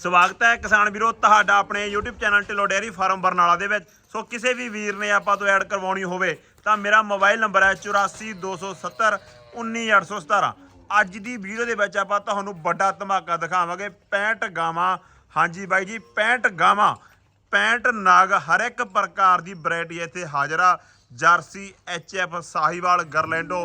ਸਵਾਗਤ ਹੈ ਕਿਸਾਨ ਵੀਰੋ, ਤੁਹਾਡਾ ਆਪਣੇ YouTube channel Dhillon dairy farm Barnala ਦੇ ਵਿੱਚ। ਸੋ ਕਿਸੇ ਵੀ ਵੀਰ ਨੇ ਆਪਾਂ ਤੋਂ ਐਡ ਕਰਵਾਉਣੀ ਹੋਵੇ, ਤਾਂ ਮੇਰਾ ਮੋਬਾਈਲ ਨੰਬਰ ਹੈ 8427 19817 ਅੱਜ ਦੀ ਵੀਡੀਓ ਦੇ ਵਿੱਚ ਆਪਾਂ ਤੁਹਾਨੂੰ ਵੱਡਾ ਧਮਾਕਾ ਦਿਖਾਵਾਂਗੇ। 65 ਗਾਵਾਂ, ਹਾਂਜੀ ਬਾਈ ਜੀ 65 ਗਾਵਾਂ 65 ਨਾਗ ਹਰ ਇੱਕ ਪ੍ਰਕਾਰ ਦੀ ਵੈਰਾਈਟੀ ਇੱਥੇ ਹਾਜ਼ਰ ਆ ਜਰਸੀ ਐਚਐਫ ਸਾਹੀਵਾਲ, ਗਰਲੈਂਡੋ,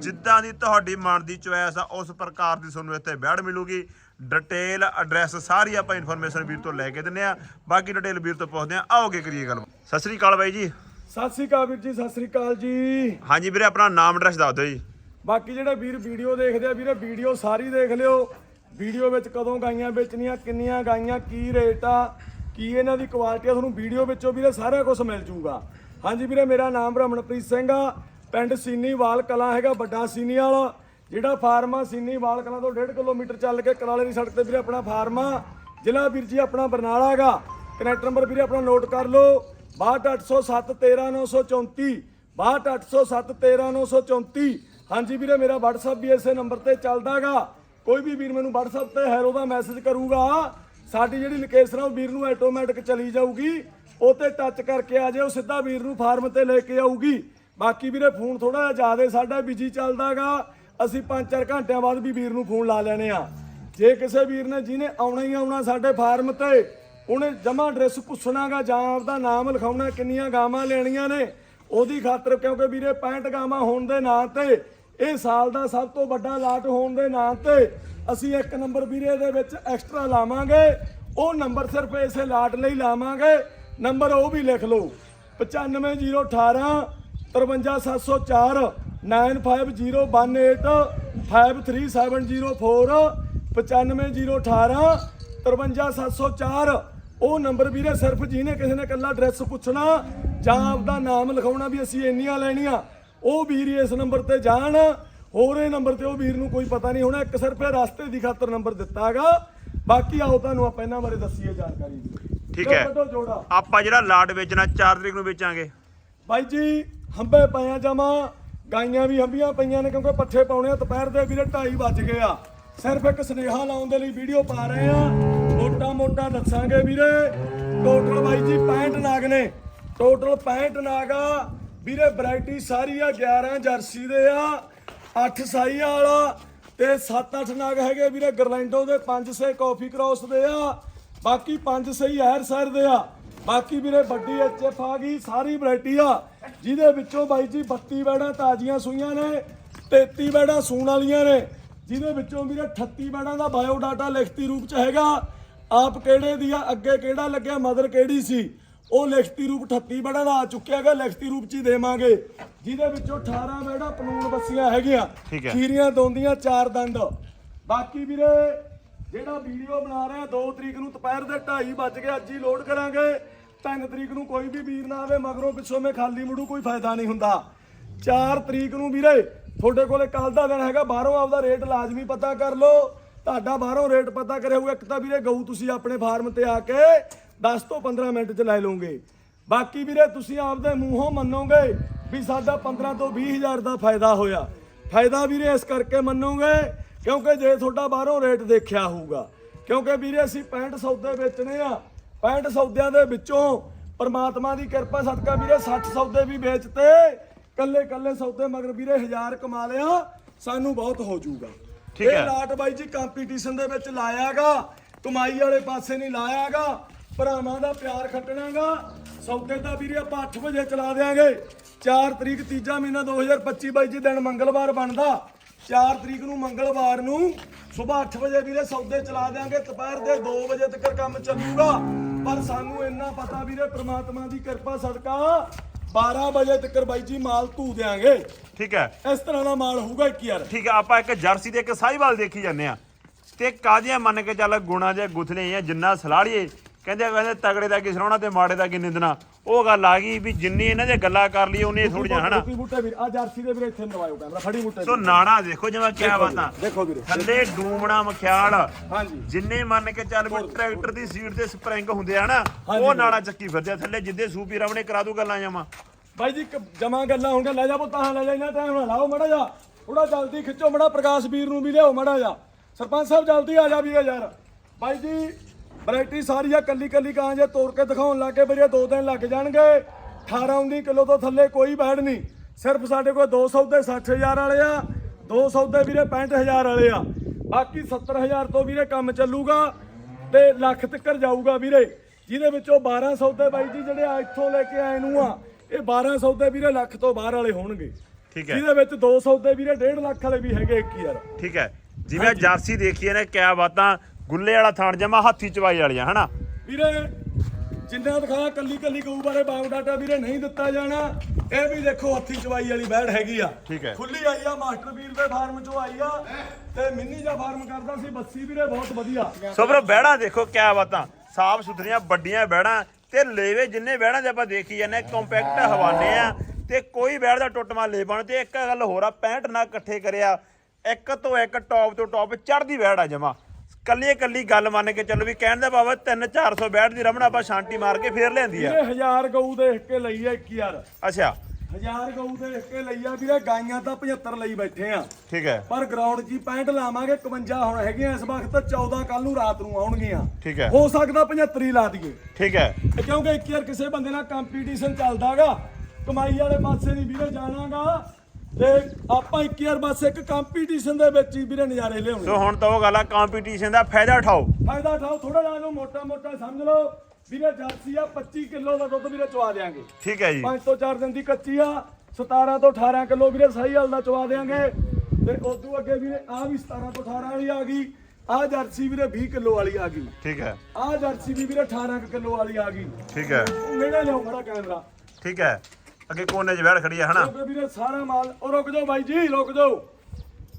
ਜਿੱਦਾਂ ਦੀ ਤੁਹਾਡੀ ਮਨ ਦੀ ਚੋਇਸ ਆ, ਉਸ ਪ੍ਰਕਾਰ ਦੀ ਤੁਹਾਨੂੰ ਇੱਥੇ ਬੈੜ ਮਿਲੂਗੀ। ਡਿਟੇਲ ਐਡਰੈਸ ਸਾਰੀ ਆਪਾਂ ਇਨਫੋਰਮੇਸ਼ਨ ਵੀਰ ਤੋਂ ਲੈ ਕੇ ਦਿੰਨੇ ਆ ਬਾਕੀ ਡਿਟੇਲ ਵੀਰ ਤੋਂ ਪੁੱਛਦੇ ਆ ਆਓਗੇ ਕਰੀਏ ਗੱਲ। ਸਤਿ ਸ੍ਰੀ ਅਕਾਲ ਬਾਈ ਜੀ। ਸਤਿ ਸ੍ਰੀ ਅਕਾਲ ਵੀਰ ਜੀ ਸਤਿ ਸ੍ਰੀ ਅਕਾਲ ਜੀ। ਹਾਂਜੀ ਵੀਰੇ ਆਪਣਾ ਨਾਮ ਐਡਰੈਸ ਦੱਸ ਦਿਓ ਜੀ। ਬਾਕੀ ਜਿਹੜੇ ਵੀਰ ਵੀਡੀਓ ਦੇਖਦੇ ਆ ਵੀਰੇ ਵੀਡੀਓ ਸਾਰੀ ਦੇਖ ਲਿਓ। ਵੀਡੀਓ ਵਿੱਚ ਕਦੋਂ ਗਾਈਆਂ ਵੇਚਣੀਆਂ ਕਿੰਨੀਆਂ ਗਾਈਆਂ ਕੀ ਰੇਟ ਆ ਕੀ ਇਹਨਾਂ ਦੀ ਕੁਆਲਿਟੀ ਆ ਤੁਹਾਨੂੰ ਵੀਡੀਓ ਵਿੱਚੋਂ ਵੀਰੇ ਸਾਰਾ ਕੁਝ ਮਿਲ ਜੂਗਾ। ਹਾਂਜੀ ਵੀਰੇ ਮੇਰਾ ਨਾਮ ਰਮਨਪ੍ਰੀਤ ਸਿੰਘ ਆ। ਪਿੰਡ ਸੀਨੀਵਾਲ ਕਲਾਂ ਹੈਗਾ ਵੱਡਾ ਸੀਨੀਵਾਲ। ਜਿਹੜਾ ਫਾਰਮ ਆ ਸੀਨੀਵਾਲ ਕਲਾਂ ਤੋਂ 1.5 ਕਿਲੋਮੀਟਰ ਚੱਲ ਕੇ ਕਲਾਲੇ ਦੀ ਸੜਕ ਤੇ ਵੀਰੇ ਆਪਣਾ ਫਾਰਮ ਆ। ਜ਼ਿਲ੍ਹਾ ਵੀਰ ਜੀ ਆਪਣਾ ਬਰਨਾਲਾ ਹੈਗਾ। ਕਨੈਕਟ ਨੰਬਰ ਵੀਰੇ ਆਪਣਾ ਨੋਟ ਕਰ ਲਓ। 62807 62807 ਹਾਂਜੀ ਵੀਰੇ, ਮੇਰਾ WhatsApp ਵੀ ਇਸੇ ਨੰਬਰ ਤੇ ਚੱਲਦਾਗਾ ਕੋਈ ਵੀ ਵੀਰ ਮੈਨੂੰ WhatsApp ਤੇ ਹੈਰੋ ਦਾ ਮੈਸੇਜ ਕਰੂਗਾ, ਸਾਡੀ ਜਿਹੜੀ ਲੋਕੇਸ਼ਨ ਆ ਉਹ ਵੀਰ ਨੂੰ ਆਟੋਮੈਟਿਕ ਚਲੀ ਜਾਊਗੀ। ਉਹ ਤੇ ਟੱਚ ਕਰਕੇ ਆ ਜਾਓ, ਸਿੱਧਾ ਵੀਰ ਨੂੰ ਫਾਰਮ ਤੇ ਲੈ ਕੇ ਆਊਗੀ। ਬਾਕੀ ਵੀਰੇ ਫੋਨ ਥੋੜਾ ਜਿਹਾ ਜ਼ਿਆਦਾ ਸਾਡਾ ਬਿਜ਼ੀ ਚੱਲਦਾਗਾ ਅਸੀਂ 5-4 ਘੰਟਿਆਂ ਬਾਅਦ ਵੀ ਵੀਰ ਨੂੰ ਫੋਨ ਲਾ ਲੈਣੇ ਆ। ਜੇ ਕਿਸੇ ਵੀਰ ਨੇ ਜਿਹਨੇ ਆਉਣਾ ਹੀ ਆਉਣਾ ਸਾਡੇ ਫਾਰਮ ਤੇ, ਉਹਨੇ ਜਮਾ ਐਡਰੈਸ ਪੁੱਛਣਾਗਾ ਜਾਂ ਆਪਦਾ ਨਾਮ ਲਿਖਾਉਣਾ, ਕਿੰਨੀਆਂ ਗਾਵਾਂ ਲੈਣੀਆਂ ਨੇ, ਉਹਦੀ ਖਾਤਰ ਕਿਉਂਕਿ ਵੀਰੇ 65 ਗਾਵਾਂ ਹੋਣ ਦੇ ਨਾਂ ਤੇ, ਇਹ ਸਾਲ ਦਾ ਸਭ ਤੋਂ ਵੱਡਾ ਲਾਟ ਹੋਣ ਦੇ ਨਾਂ ਤੇ, ਅਸੀਂ ਇੱਕ ਨੰਬਰ ਵੀਰੇ ਦੇ ਵਿੱਚ ਐਕਸਟਰਾ ਲਾਵਾਂਗੇ, ਉਹ ਨੰਬਰ ਸਿਰਫ ਇਸੇ ਲਾਟ ਲਈ ਲਾਵਾਂਗੇ, ਨੰਬਰ ਉਹ ਵੀ ਲਿਖ ਲਓ 95018 53704 9501853704 95018 53704 ਉਹ ਨੰਬਰ ਵੀਰੇ ਸਿਰਫ ਜਿਹਨੇ ਕਿਸੇ ਨੇ ਇਕੱਲਾ ਐਡਰੈਸ ਪੁੱਛਣਾ ਜਾਂ ਆਪਦਾ ਨਾਮ ਲਿਖਾਉਣਾ ਵੀ ਅਸੀਂ ਇੰਨੀਆਂ ਲੈਣੀਆਂ। ਉਹ ਵੀਰ ਇਸ ਨੰਬਰ ਤੇ ਜਾਣ ਹੋਰ ਇਹ ਨੰਬਰ ਤੇ ਉਹ ਵੀਰ ਨੂੰ ਕੋਈ ਪਤਾ ਨਹੀਂ ਹੋਣਾ ਇੱਕ ਸਿਰਫ ਇਹ ਰਸਤੇ ਦੀ ਖਾਤਰ ਨੰਬਰ ਦਿੱਤਾਗਾ ਬਾਕੀ ਆਓ ਤੁਹਾਨੂੰ ਆਪਾਂ ਇਹਨਾਂ ਬਾਰੇ ਦੱਸੀਏ ਜਾਣਕਾਰੀ ਠੀਕ ਹੈ। ਆਪਾਂ ਜਿਹੜਾ ਲਾਟ ਵੇਚਣਾ 4 ਤਰੀਕ ਨੂੰ ਵੇਚਾਂਗੇ। ਬਾਈ ਜੀ ਹੰਬੇ ਪਾਇਆ ਜਾਵਾਂ ਗਾਈਆਂ ਵੀ ਹੰਬੀਆਂ ਪਈਆਂ ਨੇ ਕਿਉਂਕਿ ਪੱਠੇ ਪਾਉਣੇ ਆ, ਦੁਪਹਿਰ ਦੇ ਵੀਰੇ 2:30 ਵੱਜ ਗਏ ਆ। ਸਿਰਫ ਇੱਕ ਸੁਨੇਹਾ ਲਾਉਣ ਦੇ ਲਈ ਵੀਡੀਓ ਪਾ ਰਹੇ ਆ। ਮੋਟਾ ਮੋਟਾ ਦੱਸਾਂਗੇ ਵੀਰੇ ਟੋਟਲ ਬਾਈ ਜੀ 65 ਨਾਗ ਨੇ। ਟੋਟਲ 65 ਨਾਗ ਆ। ਵੀਰੇ ਵੈਰਾਈਟੀ ਸਾਰੀ ਆ 11 ਜਰਸੀ ਦੇ ਆ 8 ਸਾਈ ਵਾਲਾ ਤੇ 7-8 ਨਾਗ ਹੈਗੇ ਵੀਰੇ, ਗਰਲੈਂਡੋ ਦੇ 5 ਸੇ ਕਾਫੀ ਕ੍ਰੋਸ ਦੇ ਆ। ਬਾਕੀ 5 ਸਹੀ ਹੈਰ ਸਰ ਦੇ ਆ। ਬਾਕੀ ਵੀਰੇ ਵੱਡੀ ਐਚਐਫ ਆ ਗਈ ਸਾਰੀ ਵੈਰਾਈਟੀ ਆ। ਜਿਹਦੇ ਵਿੱਚੋਂ ਬਾਈ ਜੀ 32 ਬੈੜਾਂ ਤਾਜ਼ੀਆਂ ਸੂਈਆਂ ਨੇ 33 ਬੈੜਾਂ ਸੂਣ ਵਾਲੀਆਂ ਨੇ। ਜਿਹਦੇ ਵਿੱਚੋਂ ਵੀਰੇ 38 ਬੈੜਾਂ ਦਾ ਬਾਇਓ ਡਾਟਾ ਲਿਖਤੀ ਰੂਪ ਚ ਹੈਗਾ। ਆਪ ਕਿਹੜੇ ਦੀ ਆ ਅੱਗੇ ਕਿਹੜਾ ਲੱਗਿਆ ਮਦਰ ਕਿਹੜੀ ਸੀ? ਉਹ ਲਿਖਤੀ ਰੂਪ 38 ਬੈੜਾਂ ਦਾ ਆ ਚੁੱਕਿਆ ਹੈਗਾ ਲਿਖਤੀ ਰੂਪ ਚ ਹੀ ਦੇਵਾਂਗੇ। ਜਿਹਦੇ ਵਿੱਚੋਂ 18 ਬੈੜਾਂ ਪਨੂਨ ਬੱਸੀਆਂ ਹੈਗੀਆਂ। ਖੀਰੀਆਂ ਦੋਂਦੀਆਂ ਚਾਰ ਦੰਦ। ਬਾਕੀ ਵੀਰੇ ਜਿਹੜਾ ਵੀਡੀਓ ਬਣਾ ਰਿਹਾ 2 ਤਰੀਕ ਨੂੰ ਦੁਪਹਿਰ ਦੇ 2:30 ਵੱਜ ਕੇ ਅੱਜ ਹੀ ਲੋਡ ਕਰਾਂਗੇ। 3 ਤਰੀਕ ਨੂੰ ਕੋਈ ਵੀ ਵੀਰ ਨਾ ਆਵੇ, ਮਗਰੋਂ ਪਿੱਛੋਂ ਮੈਂ ਖਾਲੀ ਮੁੜੂ, ਕੋਈ ਫਾਇਦਾ ਨਹੀਂ ਹੁੰਦਾ। 4 ਤਰੀਕ ਨੂੰ ਵੀਰੇ, ਤੁਹਾਡੇ ਕੋਲੇ ਕੱਲ ਦਾ ਦਿਨ ਹੈਗਾ, ਬਾਹਰੋਂ ਆਪਦਾ ਰੇਟ ਲਾਜ਼ਮੀ ਪਤਾ ਕਰ ਲਓ। ਤੁਹਾਡਾ ਬਾਹਰੋਂ ਰੇਟ ਪਤਾ ਕਰਿਆ ਹੋਊਗਾ ਇੱਕ ਤਾਂ ਵੀਰੇ ਗਊ ਤੁਸੀਂ ਆਪਣੇ ਫਾਰਮ ਤੇ ਆ ਕੇ 10 ਤੋਂ 15 ਮਿੰਟ ਚ ਲੈ ਲਓਗੇ। ਬਾਕੀ ਵੀਰੇ, ਤੁਸੀਂ ਆਪਦੇ ਮੂੰਹੋਂ ਮੰਨੋਗੇ ਵੀ ਸਾਡਾ 15 ਤੋਂ 20 ਹਜ਼ਾਰ ਦਾ ਫਾਇਦਾ ਹੋਇਆ। ਫਾਇਦਾ ਵੀਰੇ ਇਸ ਕਰਕੇ ਮੰਨੋਗੇ, ਕਿਉਂਕਿ ਜੇ ਤੁਹਾਡਾ ਬਾਹਰੋਂ ਰੇਟ ਦੇਖਿਆ ਹੋਊਗਾ, ਕਿਉਂਕਿ ਵੀਰੇ ਅਸੀਂ 65 ਸੌਦੇ ਵੇਚਣੇ ਆ 65 ਸੌਦਿਆਂ ਦੇ ਵਿੱਚੋਂ ਪਰਮਾਤਮਾ ਦੀ ਕਿਰਪਾ ਸਦਕਾ ਵੀਰੇ 60 ਸੌਦੇ ਵੀ ਵੇਚਤੇ। ਕੱਲੇ ਕੱਲੇ ਸੌਦੇ ਮਗਰ ਵੀਰੇ ਹਜ਼ਾਰ ਕਮਾ ਲਿਆ ਸਾਨੂੰ ਬਹੁਤ ਹੋ ਜਾਊਗਾ। ਠੀਕ ਹੈ। ਇਹ ਲਾਟ ਬਾਈ ਜੀ ਕੰਪੀਟੀਸ਼ਨ ਦੇ ਵਿੱਚ ਲਾਇਆਗਾ ਕਮਾਈ ਵਾਲੇ ਪਾਸੇ ਨਹੀਂ ਲਾਇਆਗਾ ਭਰਾਵਾਂ ਦਾ ਪਿਆਰ ਖੱਟਣਾਗਾ। ਸੌਦੇ ਦਾ ਵੀਰੇ ਆਪਾਂ 8 ਵਜੇ ਚਲਾ ਦੇਾਂਗੇ 4 ਤਰੀਕ ਤੀਜਾ ਮਹੀਨਾ 2025 ਬਾਈ ਜੀ ਦਿਨ ਮੰਗਲਵਾਰ ਬਣਦਾ। 4 ਤਰੀਕ ਨੂੰ ਮੰਗਲਵਾਰ ਨੂੰ ਸਵੇਰ 8 ਵਜੇ ਵੀਰੇ ਸੌਦੇ ਚਲਾ ਦੇਾਂਗੇ ਦੁਪਹਿਰ ਦੇ 2 ਵਜੇ ਤੱਕ ਕੰਮ ਚੱਲੂਗਾ। ਪਰ ਸਾਨੂੰ ਇੰਨਾ ਪਤਾ ਵੀਰੇ ਪ੍ਰਮਾਤਮਾ ਦੀ ਕਿਰਪਾ ਸਦਕਾ 12 ਵਜੇ ਤੱਕ ਬਾਈ ਜੀ ਮਾਲ ਧੂ ਦੇਾਂਗੇ ਠੀਕ ਹੈ। ਇਸ ਤਰ੍ਹਾਂ ਦਾ ਮਾਲ ਹੋਊਗਾ ਇੱਕ ਯਾਰ। ਠੀਕ ਹੈ ਆਪਾਂ ਇੱਕ ਜਰਸੀ ਤੇ ਇੱਕ ਸਾਹੀਵਾਲ ਦੇਖੀ ਜਾਂਦੇ ਆ ਤੇ ਕਾਜੀਆਂ ਮੰਨ ਕੇ ਚੱਲ ਗੁਣਾ ਜੇ ਗੁਥਲੇ ਆ ਜਿੰਨਾ ਸਲਾੜੀਏ ਕਹਿੰਦੇ ਕਹਿੰਦੇ ਤਗੜੇ ਦਾ ਕੀ ਸਰਾਉਣਾ ਤੇ ਮਾੜੇ ਦਾ ਕੀ ਨਿੰਦਣਾ। ਉਹ ਗੱਲ ਆ ਗਈ ਵੀ ਜਿੰਨੀ ਇਹਨਾਂ ਦੇ ਗੱਲਾਂ ਕਰ ਲਈ ਉਹਨੇ ਥੋੜੀਆਂ ਹਨਾ? ਬੂਟੀ ਬੂਟੇ ਵੀਰ ਆ ਜਰਸੀ ਦੇ ਵੀਰੇ ਇੱਥੇ ਨਵਾਇਓ ਕੈਮਰਾ ਫੜੀ ਬੂਟੇ ਸੋ ਨਾਣਾ ਦੇਖੋ ਜਿਵੇਂ ਕਿਆ ਬਾਤਾਂ ਦੇਖੋ ਵੀਰੇ ਥੱਲੇ ਡੂਮਣਾ ਮਖਿਆਲ। ਹਾਂਜੀ। ਜਿੰਨੇ ਮੰਨ ਕੇ ਚੱਲ ਵੀ ਟਰੈਕਟਰ ਦੀ ਸੀਟ ਤੇ ਸਪਰਿੰਗ ਹੁੰਦੇ ਆ ਨਾ। ਉਹ ਨਾੜਾ ਚੱਕੀ ਫਿਰਦੇ ਥੱਲੇ ਜਿੱਦੇ ਸੂਪੀ ਰਵਣੇ ਕਰਾ ਦੂ ਗੱਲਾਂ ਜਾਵਾਂ ਬਾਈ ਜੀ ਜਮਾ ਗੱਲਾਂ ਹੋਣਗੀਆਂ ਲੈ ਜਾ ਪੁੱਤਾਂ ਲੈ ਜਾ ਇਹਨਾਂ ਟਾਈਮ ਨਾਲ ਲਾਓ ਮੜਾ ਜਾ ਥੋੜਾ ਜਲਦੀ ਖਿੱਚੋ ਮੜਾ ਪ੍ਰਕਾਸ਼ ਵੀਰ ਨੂੰ ਵੀ ਲਿਆਓ ਮੜਾ ਜਾ ਸਰਪੰਚ ਸਾਹਿਬ ਜਲਦੀ ਆ ਜਾ ਵੀਰੇ ਯਾਰ। ਬਾਈ ਜੀ ਵੈਰਾਈਟੀ ਸਾਰੀ ਆ ਕੱਲੀ ਕੱਲੀ ਕਾਂ ਜੇ ਤੋੜ ਕੇ ਦਿਖਾਉਣ ਲੱਗੇ ਵੀਰੇ ਦੋ ਦਿਨ ਲੱਗ ਜਾਣਗੇ। 18 19 ਕਿਲੋ ਤੋਂ ਥੱਲੇ ਕੋਈ ਬੈੜ ਨਹੀਂ। ਸਿਰਫ ਸਾਡੇ ਕੋਲ 200 ਦੇ 60000 ਵਾਲੇ ਆ 200 ਦੇ ਵੀਰੇ 65000 ਵਾਲੇ ਆ। ਬਾਕੀ 70000 ਤੋਂ ਵੀਰੇ ਕੰਮ ਚੱਲੂਗਾ ਤੇ ਲੱਖ ਤੱਕ ਜਾਊਗਾ ਵੀਰੇ ਜਿਹਦੇ ਵਿੱਚੋਂ 1200 ਦੇ ਬਾਈ ਜੀ ਜਿਹੜੇ ਆ ਇੱਥੋਂ ਲੈ ਕੇ ਆਏ ਨੂੰ ਆ ਇਹ 1200 ਦੇ ਵੀਰੇ ਲੱਖ ਤੋਂ ਬਾਹਰ ਵਾਲੇ ਹੋਣਗੇ। ਠੀਕ ਹੈ। ਜਿਹਦੇ ਵਿੱਚ 200 ਦੇ ਵੀਰੇ 1.5 ਲੱਖ ਵਾਲੇ ਵੀ ਹੈਗੇ ਇੱਕ ਯਾਰ। ਠੀਕ ਹੈ। ਜਿਵੇਂ ਜਰਸੀ ਦੇਖੀ ਨੇ ਕਿਆ ਬਾਤਾਂ। ਗੁੱਲੇ ਵਾਲਾ ਥਾਣ ਜਮਾ ਹਾਥੀ ਚਵਾਈ ਵਾਲੀਆਂ ਹਨਾ? ਵੀਰੇ ਜਿੰਨਾ ਦਿਖਾਇਆ ਕੱਲੀ ਕੱਲੀ ਗਊ ਬਾਰੇ ਬਾਇਓਡਾਟਾ ਵੀਰੇ ਨਹੀਂ ਦਿੱਤਾ ਜਾਣਾ। ਇਹ ਵੀ ਦੇਖੋ ਹੱਥੀ ਚਵਾਈ ਵਾਲੀ ਬੈੜ ਹੈਗੀ ਆ। ਠੀਕ ਹੈ। ਖੁੱਲੀ ਆਈ ਆ ਮਾਸਟਰ ਵੀਰ ਦੇ ਫਾਰਮ ਚੋਂ ਆਈ ਆ ਤੇ ਮਿੰਨੀ ਜਾ ਫਾਰਮ ਕਰਦਾ ਸੀ ਬੱਸੀ ਵੀਰੇ ਬਹੁਤ ਵਧੀਆ। ਸੋ ਬਰੋ ਬਹਿਣਾ ਦੇਖੋ ਕਿਆ ਬਾਤਾਂ। ਸਾਫ਼ ਸੁਥਰੀਆਂ ਵੱਡੀਆਂ ਬਹਿਣਾ ਤੇ ਲੇਵੇ ਜਿੰਨੇ ਬਹਿਣਾ ਦੇ ਆਪਾਂ ਦੇਖੀ ਜਾਂਦੇ ਕੰਪੈਕਟ ਹਵਾਨੇ ਆ ਤੇ ਕੋਈ ਬਹਿੜ ਦਾ ਟੁੱਟਮਾ ਲੈ ਬਣ ਤੇ ਇੱਕ ਗੱਲ ਹੋਰ ਆ 65 ਨਾਲ ਇਕੱਠੇ ਕਰਿਆ ਇੱਕ ਤੋਂ ਇੱਕ ਟੌਪ ਤੋਂ ਟੌਪ ਚੜਦੀ ਬਹਿੜ ਆ ਜਮਾ। ਕੱਲੀ ਕੱਲੀ ਗੱਲ ਮੰਨ ਕੇ ਚੱਲੋ ਵੀ ਕਹਿਣ ਦਾ ਬਾਬਾ 3 400 ਬਹਿੜ ਦੀ ਰਮਣਾ ਆਪਾਂ ਸ਼ਾਂਟੀ ਮਾਰ ਕੇ ਫੇਰ ਲਿਆਂਦੀ ਆ। ਵੀਰੇ ਹਜ਼ਾਰ ਗਊ ਦੇਖ ਕੇ ਲਈ ਆ ਇੱਕ ਯਾਰ ਅੱਛਾ। ਹਜ਼ਾਰ ਗਊ ਦੇਖ ਕੇ ਲਈ ਆ ਵੀਰੇ ਗਾਈਆਂ ਤਾਂ 75 ਲਈ ਬੈਠੇ ਆ। ਠੀਕ ਹੈ। ਪਰ ਗਰਾਊਂਡ 'ਚ ਹੀ 65 ਲਾਵਾਂਗੇ 51 ਹੁਣ ਹੈਗੀਆਂ ਇਸ ਵਕਤ 14 ਕੱਲ ਨੂੰ ਰਾਤ ਨੂੰ ਆਉਣਗੀਆਂ। ਠੀਕ ਹੈ। ਹੋ ਸਕਦਾ 75 ਹੀ ਲਾ ਦਈਏ। ਠੀਕ ਹੈ। ਇਹ ਕਿਉਂਕਿ ਇੱਕ ਯਾਰ ਕਿਸੇ ਬੰਦੇ ਨਾਲ ਕੰਪੀਟੀਸ਼ਨ ਚੱਲਦਾਗਾ ਕਮਾਈ ਵਾਲੇ ਪਾਸੇ ਨਹੀਂ ਵੀਰੇ ਜਾਣਾਗਾ। ਤੇ ਆਪਾਂ ਇੱਕ ਯਾਰ ਬਸ ਇੱਕ ਕੰਪੀਟੀਸ਼ਨ ਦੇ ਵਿੱਚ ਹੀ ਵੀਰੇ ਨਜ਼ਾਰੇ ਲਿਆਉਣੇ। ਸੋ ਹੁਣ ਤਾਂ ਉਹ ਗੱਲ ਆ ਕੰਪੀਟੀਸ਼ਨ ਦਾ ਫਾਇਦਾ ਉਠਾਓ। ਫਾਇਦਾ ਠਾਓ ਥੋੜਾ ਜਿਹਾ ਇਹਨੂੰ ਮੋਟਾ ਮੋਟਾ ਸਮਝ ਲਓ। ਵੀਰੇ ਜਰਸੀ ਆ 25 ਕਿਲੋ ਦਾ ਦੁੱਧ ਵੀਰੇ ਚਵਾ ਦੇਾਂਗੇ ਠੀਕ ਹੈ ਜੀ। 5 ਤੋਂ 4 ਦਿਨ ਦੀ ਕੱਚੀ ਆ 17 ਤੋਂ 18 ਕਿਲੋ ਵੀਰੇ ਸਹੀ ਹਾਲ ਦਾ ਚਵਾ ਦੇਾਂਗੇ ਤੇ ਉਦੋਂ ਅੱਗੇ ਵੀਰੇ ਆ ਵੀ 17 ਤੋਂ 18 ਵਾਲੀ ਆ ਗਈ ਆ ਜਰਸੀ ਵੀਰੇ 20 ਕਿਲੋ ਵਾਲੀ ਆ ਗਈ। ਠੀਕ ਹੈ। ਆ ਜਰਸੀ ਵੀ ਵੀਰੇ 18 ਕਿਲੋ ਵਾਲੀ ਆ ਗਈ। ਠੀਕ ਹੈ। ਨੇੜੇ ਲਿਆਓ ਖੜਾ ਕੈਮਰਾ। ਠੀਕ ਹੈ। ਅੱਗੇ ਕੋਨੇ 'ਚ ਬਹਿੜ ਖੜੀ ਆ ਹਨਾ? ਰੁਕ ਵੀਰੇ ਸਾਰਾ ਮਾਲ ਉਹ ਰੁਕ ਜਾਓ ਬਾਈ ਜੀ ਰੁਕ ਜਾਓ।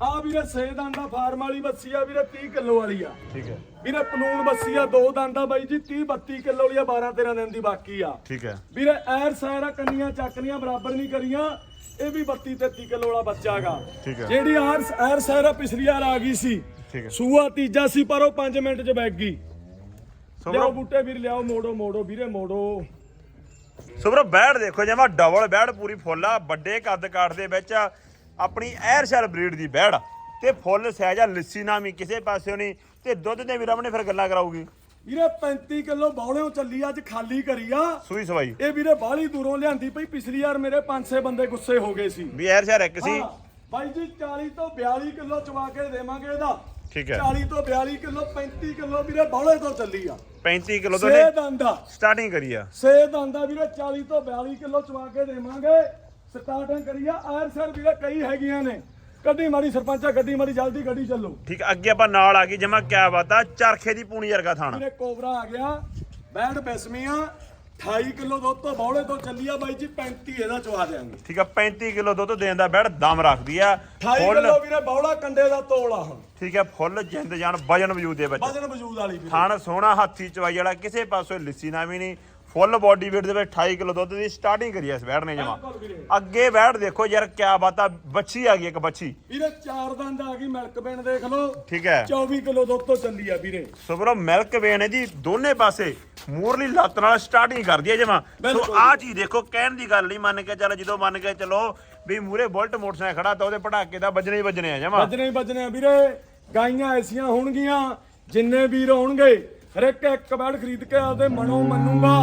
ਆ ਵੀਰੇ ਸੇ ਦੰਦਾ ਫਾਰਮ ਵਾਲੀ ਬੱਸੀ ਆ ਵੀਰੇ 30 ਕਿਲੋ ਵਾਲੀ ਆ। ਠੀਕ ਹੈ। ਵੀਰੇ ਪਨੂਨ ਬੱਸੀ ਆ ਦੋ ਦੰਦਾ ਬਾਈ ਜੀ 30 32 ਕਿਲੋ ਵਾਲੀ ਆ 12 13 ਦਿਨ ਦੀ ਬਾਕੀ ਆ। ਠੀਕ ਹੈ। ਵੀਰੇ ਐਰ ਸਾਰਾ ਕੰਨੀਆਂ ਚੱਕਨੀਆਂ ਬਰਾਬਰ ਨਹੀਂ ਕਰੀਆਂ। ਇਹ ਵੀ 32 33 ਕਿਲੋ ਵਾਲਾ ਬੱਚਾਗਾ ਠੀਕ ਹੈ। ਜਿਹੜੀ ਆਰ ਐਰ ਸਾਰਾ ਪਿਛਲੀ ਵਾਰ ਆ ਗਈ ਸੀ। ਠੀਕ ਹੈ। ਸੂਆ ਤੀਜਾ ਸੀ ਪਰ ਉਹ 5 ਮਿੰਟ ਚ ਬੈਗ ਗਈ। ਸੋ ਲਿਆਓ ਬੂਟੇ ਵੀਰ ਲਿਆਓ ਮੋੜੋ ਮੋੜੋ ਵੀਰੇ ਮੋੜੋ। ਸੋ ਬਰੋ ਬੈੜ ਦੇਖੋ ਜਮਾ ਡਬਲ ਬੈੜ ਪੂਰੀ ਫੁੱਲ ਆ। ਵੱਡੇ ਕੱਦ ਕਾਠ ਦੇ ਵਿੱਚ ਆਪਣੀ ਐਰਸ਼ਲ ਬਰੀਡ ਦੀ ਬੈੜ ਤੇ ਫੁੱਲ ਸਹਿਜਾ ਲੱਸੀ ਨਾਮੀ ਕਿਸੇ ਪਾਸਿਓਂ ਨਹੀਂ ਤੇ ਦੁੱਧ ਦੇ ਵੀ ਰਮਣੇ ਫਿਰ ਗੱਲਾਂ ਕਰਾਊਗੀ ਵੀਰੇ 35 ਕਿਲੋ ਬੌਲਿਓ ਚੱਲੀ ਅੱਜ ਖਾਲੀ ਕਰੀ ਆ। ਸੂਈ ਸਵਾਈ। ਇਹ ਵੀਰੇ ਬਾਹਲੀ ਦੂਰੋਂ ਲਿਆਂਦੀ ਪਈ ਪਿਛਲੀ ਵਾਰ ਮੇਰੇ 5-6 ਬੰਦੇ ਗੁੱਸੇ ਹੋ ਗਏ ਸੀ। ਵੀ ਐਰਸ਼ਲ ਇੱਕ ਸੀ। ਬਾਈ ਜੀ 40 ਤੋਂ 42 ਕਿਲੋ ਚਵਾ ਕੇ ਦੇਵਾਂਗੇ ਇਹਦਾ। ਠੀਕ ਹੈ। 40 ਤੋਂ 42 ਕਿਲੋ 35 ਕਿਲੋ ਵੀਰੇ ਬੌਲੇ ਤੋਂ ਚੱਲੀ ਆ। 35 ਕਿਲੋ ਤੋਂ ਸੇ ਦੰਦਾ ਸਟਾਰਟਿੰਗ ਕਰੀ ਆ। ਸੇ ਦੰਦਾ ਵੀਰੇ 40 ਤੋਂ 42 ਕਿਲੋ ਚਵਾ ਕੇ ਦੇਵਾਂਗੇ। ਸਟਾਰਟਿੰਗ ਕਰੀਆ ਆਰ ਸਰ ਵੀਰੇ ਕਈ ਹੈਗੀਆਂ ਨੇ। ਗੱਡੀ ਮਾੜੀ ਸਰਪੰਚਾ ਗੱਡੀ ਮਾੜੀ ਜਲਦੀ ਗੱਡੀ ਚੱਲੋ। ਠੀਕ ਆ, ਅੱਗੇ ਆਪਾਂ ਨਾਲ ਆ ਗਈ ਜਮਾ ਕਿਆ ਬਾਤ ਆ ਚਰਖੇ ਦੀ ਪੂਣੀ ਵਰਗਾ ਥਾਣਾ ਵੀਰੇ ਕੋਬਰਾ ਆ ਗਿਆ। ਬੈਂਡ ਬਿਸਮੀਆਂ 28 ਕਿਲੋ ਦੁੱਧ ਤੋਂ ਬੌਲੇ ਤੋਂ ਚੱਲੀ ਆ ਬਾਈ ਜੀ 35 ਇਹਦਾ ਚਵਾ ਦੇਾਂਗੇ ਠੀਕ ਆ 35 ਕਿਲੋ ਦੁੱਧ ਦੇਣ ਦਾ ਬੈੜ ਦਮ ਰੱਖਦੀ ਆ। 28 ਫੁੱਲ ਕਿਲੋ ਵੀਰੇ ਬੌਲਾ ਕੰਡੇ ਦਾ ਤੋਲ ਆ ਹੁਣ। ਠੀਕ ਆ ਫੁੱਲ ਜਿੰਦ ਜਾਨ ਵਜਨ ਵਜੂਦ ਦੇ ਵਿੱਚ। ਵਜਨ ਵਜੂਦ ਵਾਲੀ ਵੀਰੇ। ਥਣ ਸੋਹਣਾ ਹਾਥੀ ਚਵਾਈ ਵਾਲਾ ਕਿਸੇ ਪਾਸੋਂ ਲਿੱਸੀ ਨਾ ਵੀ ਨਹੀਂ। ਫੁੱਲ ਬਾਡੀ weight ਦੇ ਵਿੱਚ 28 ਕਿਲੋ ਦੁੱਧ ਦੀ ਸਟਾਰਟਿੰਗ ਕਰੀ ਐ ਇਸ ਬੈੜ ਨੇ ਜਮਾ। ਅੱਗੇ ਬੈੜ ਦੇਖੋ ਯਾਰ ਕਿਆ ਬਾਤ ਆ ਬੱਚੀ ਆ ਗਈ ਇੱਕ ਬੱਚੀ। ਵੀਰੇ ਚਾਰ ਦੰਦ ਆ ਗਈ ਮਿਲਕ ਬੈਂਡ ਦੇਖ ਲਓ। ਠੀਕ ਹੈ। 24 ਕਿਲੋ ਦੁੱਧ ਤੋਂ ਚੱਲੀ ਆ ਵੀਰੇ। ਸੋ ਬਰੋ ਮਿਲਕ ਵੇਨ ਇਹਦੀ ਦੋਨੇ ਪਾਸੇ ਮੂਰਲੀ ਲੱਤ ਨਾਲ ਸਟਾਰਟਿੰਗ ਕਰਦੀ ਹੈ ਜਮਾ। ਸੋ। ਆਹ ਚੀਜ਼ ਦੇਖੋ ਕਹਿਣ ਦੀ ਗੱਲ ਨਹੀਂ ਮੰਨ ਕੇ ਚੱਲ ਜਦੋਂ ਮੰਨ ਕੇ ਚਲੋ ਵੀ ਮੂਰੇ ਬੁਲਟ ਮੋਟਰਸਾਈਕਲ ਖੜਾ ਤਾਂ ਉਹਦੇ ਪਟਾਕੇ ਦਾ ਵੱਜਣੇ ਹੀ ਵੱਜਣੇ ਆ ਜਮਾ। ਵੱਜਣੇ ਹੀ ਵੱਜਣੇ ਆ ਵੀਰੇ। ਗਾਈਆਂ ਐਸੀਆਂ ਹੋਣਗੀਆਂ ਜਿੰਨੇ ਵੀਰ ਹੋਣਗੇ ਹਰ ਇੱਕ ਇੱਕ ਬੈਡ ਖਰੀਦ ਕੇ ਆਪਦੇ ਮਨੋਂ ਮੰਨੂਗਾ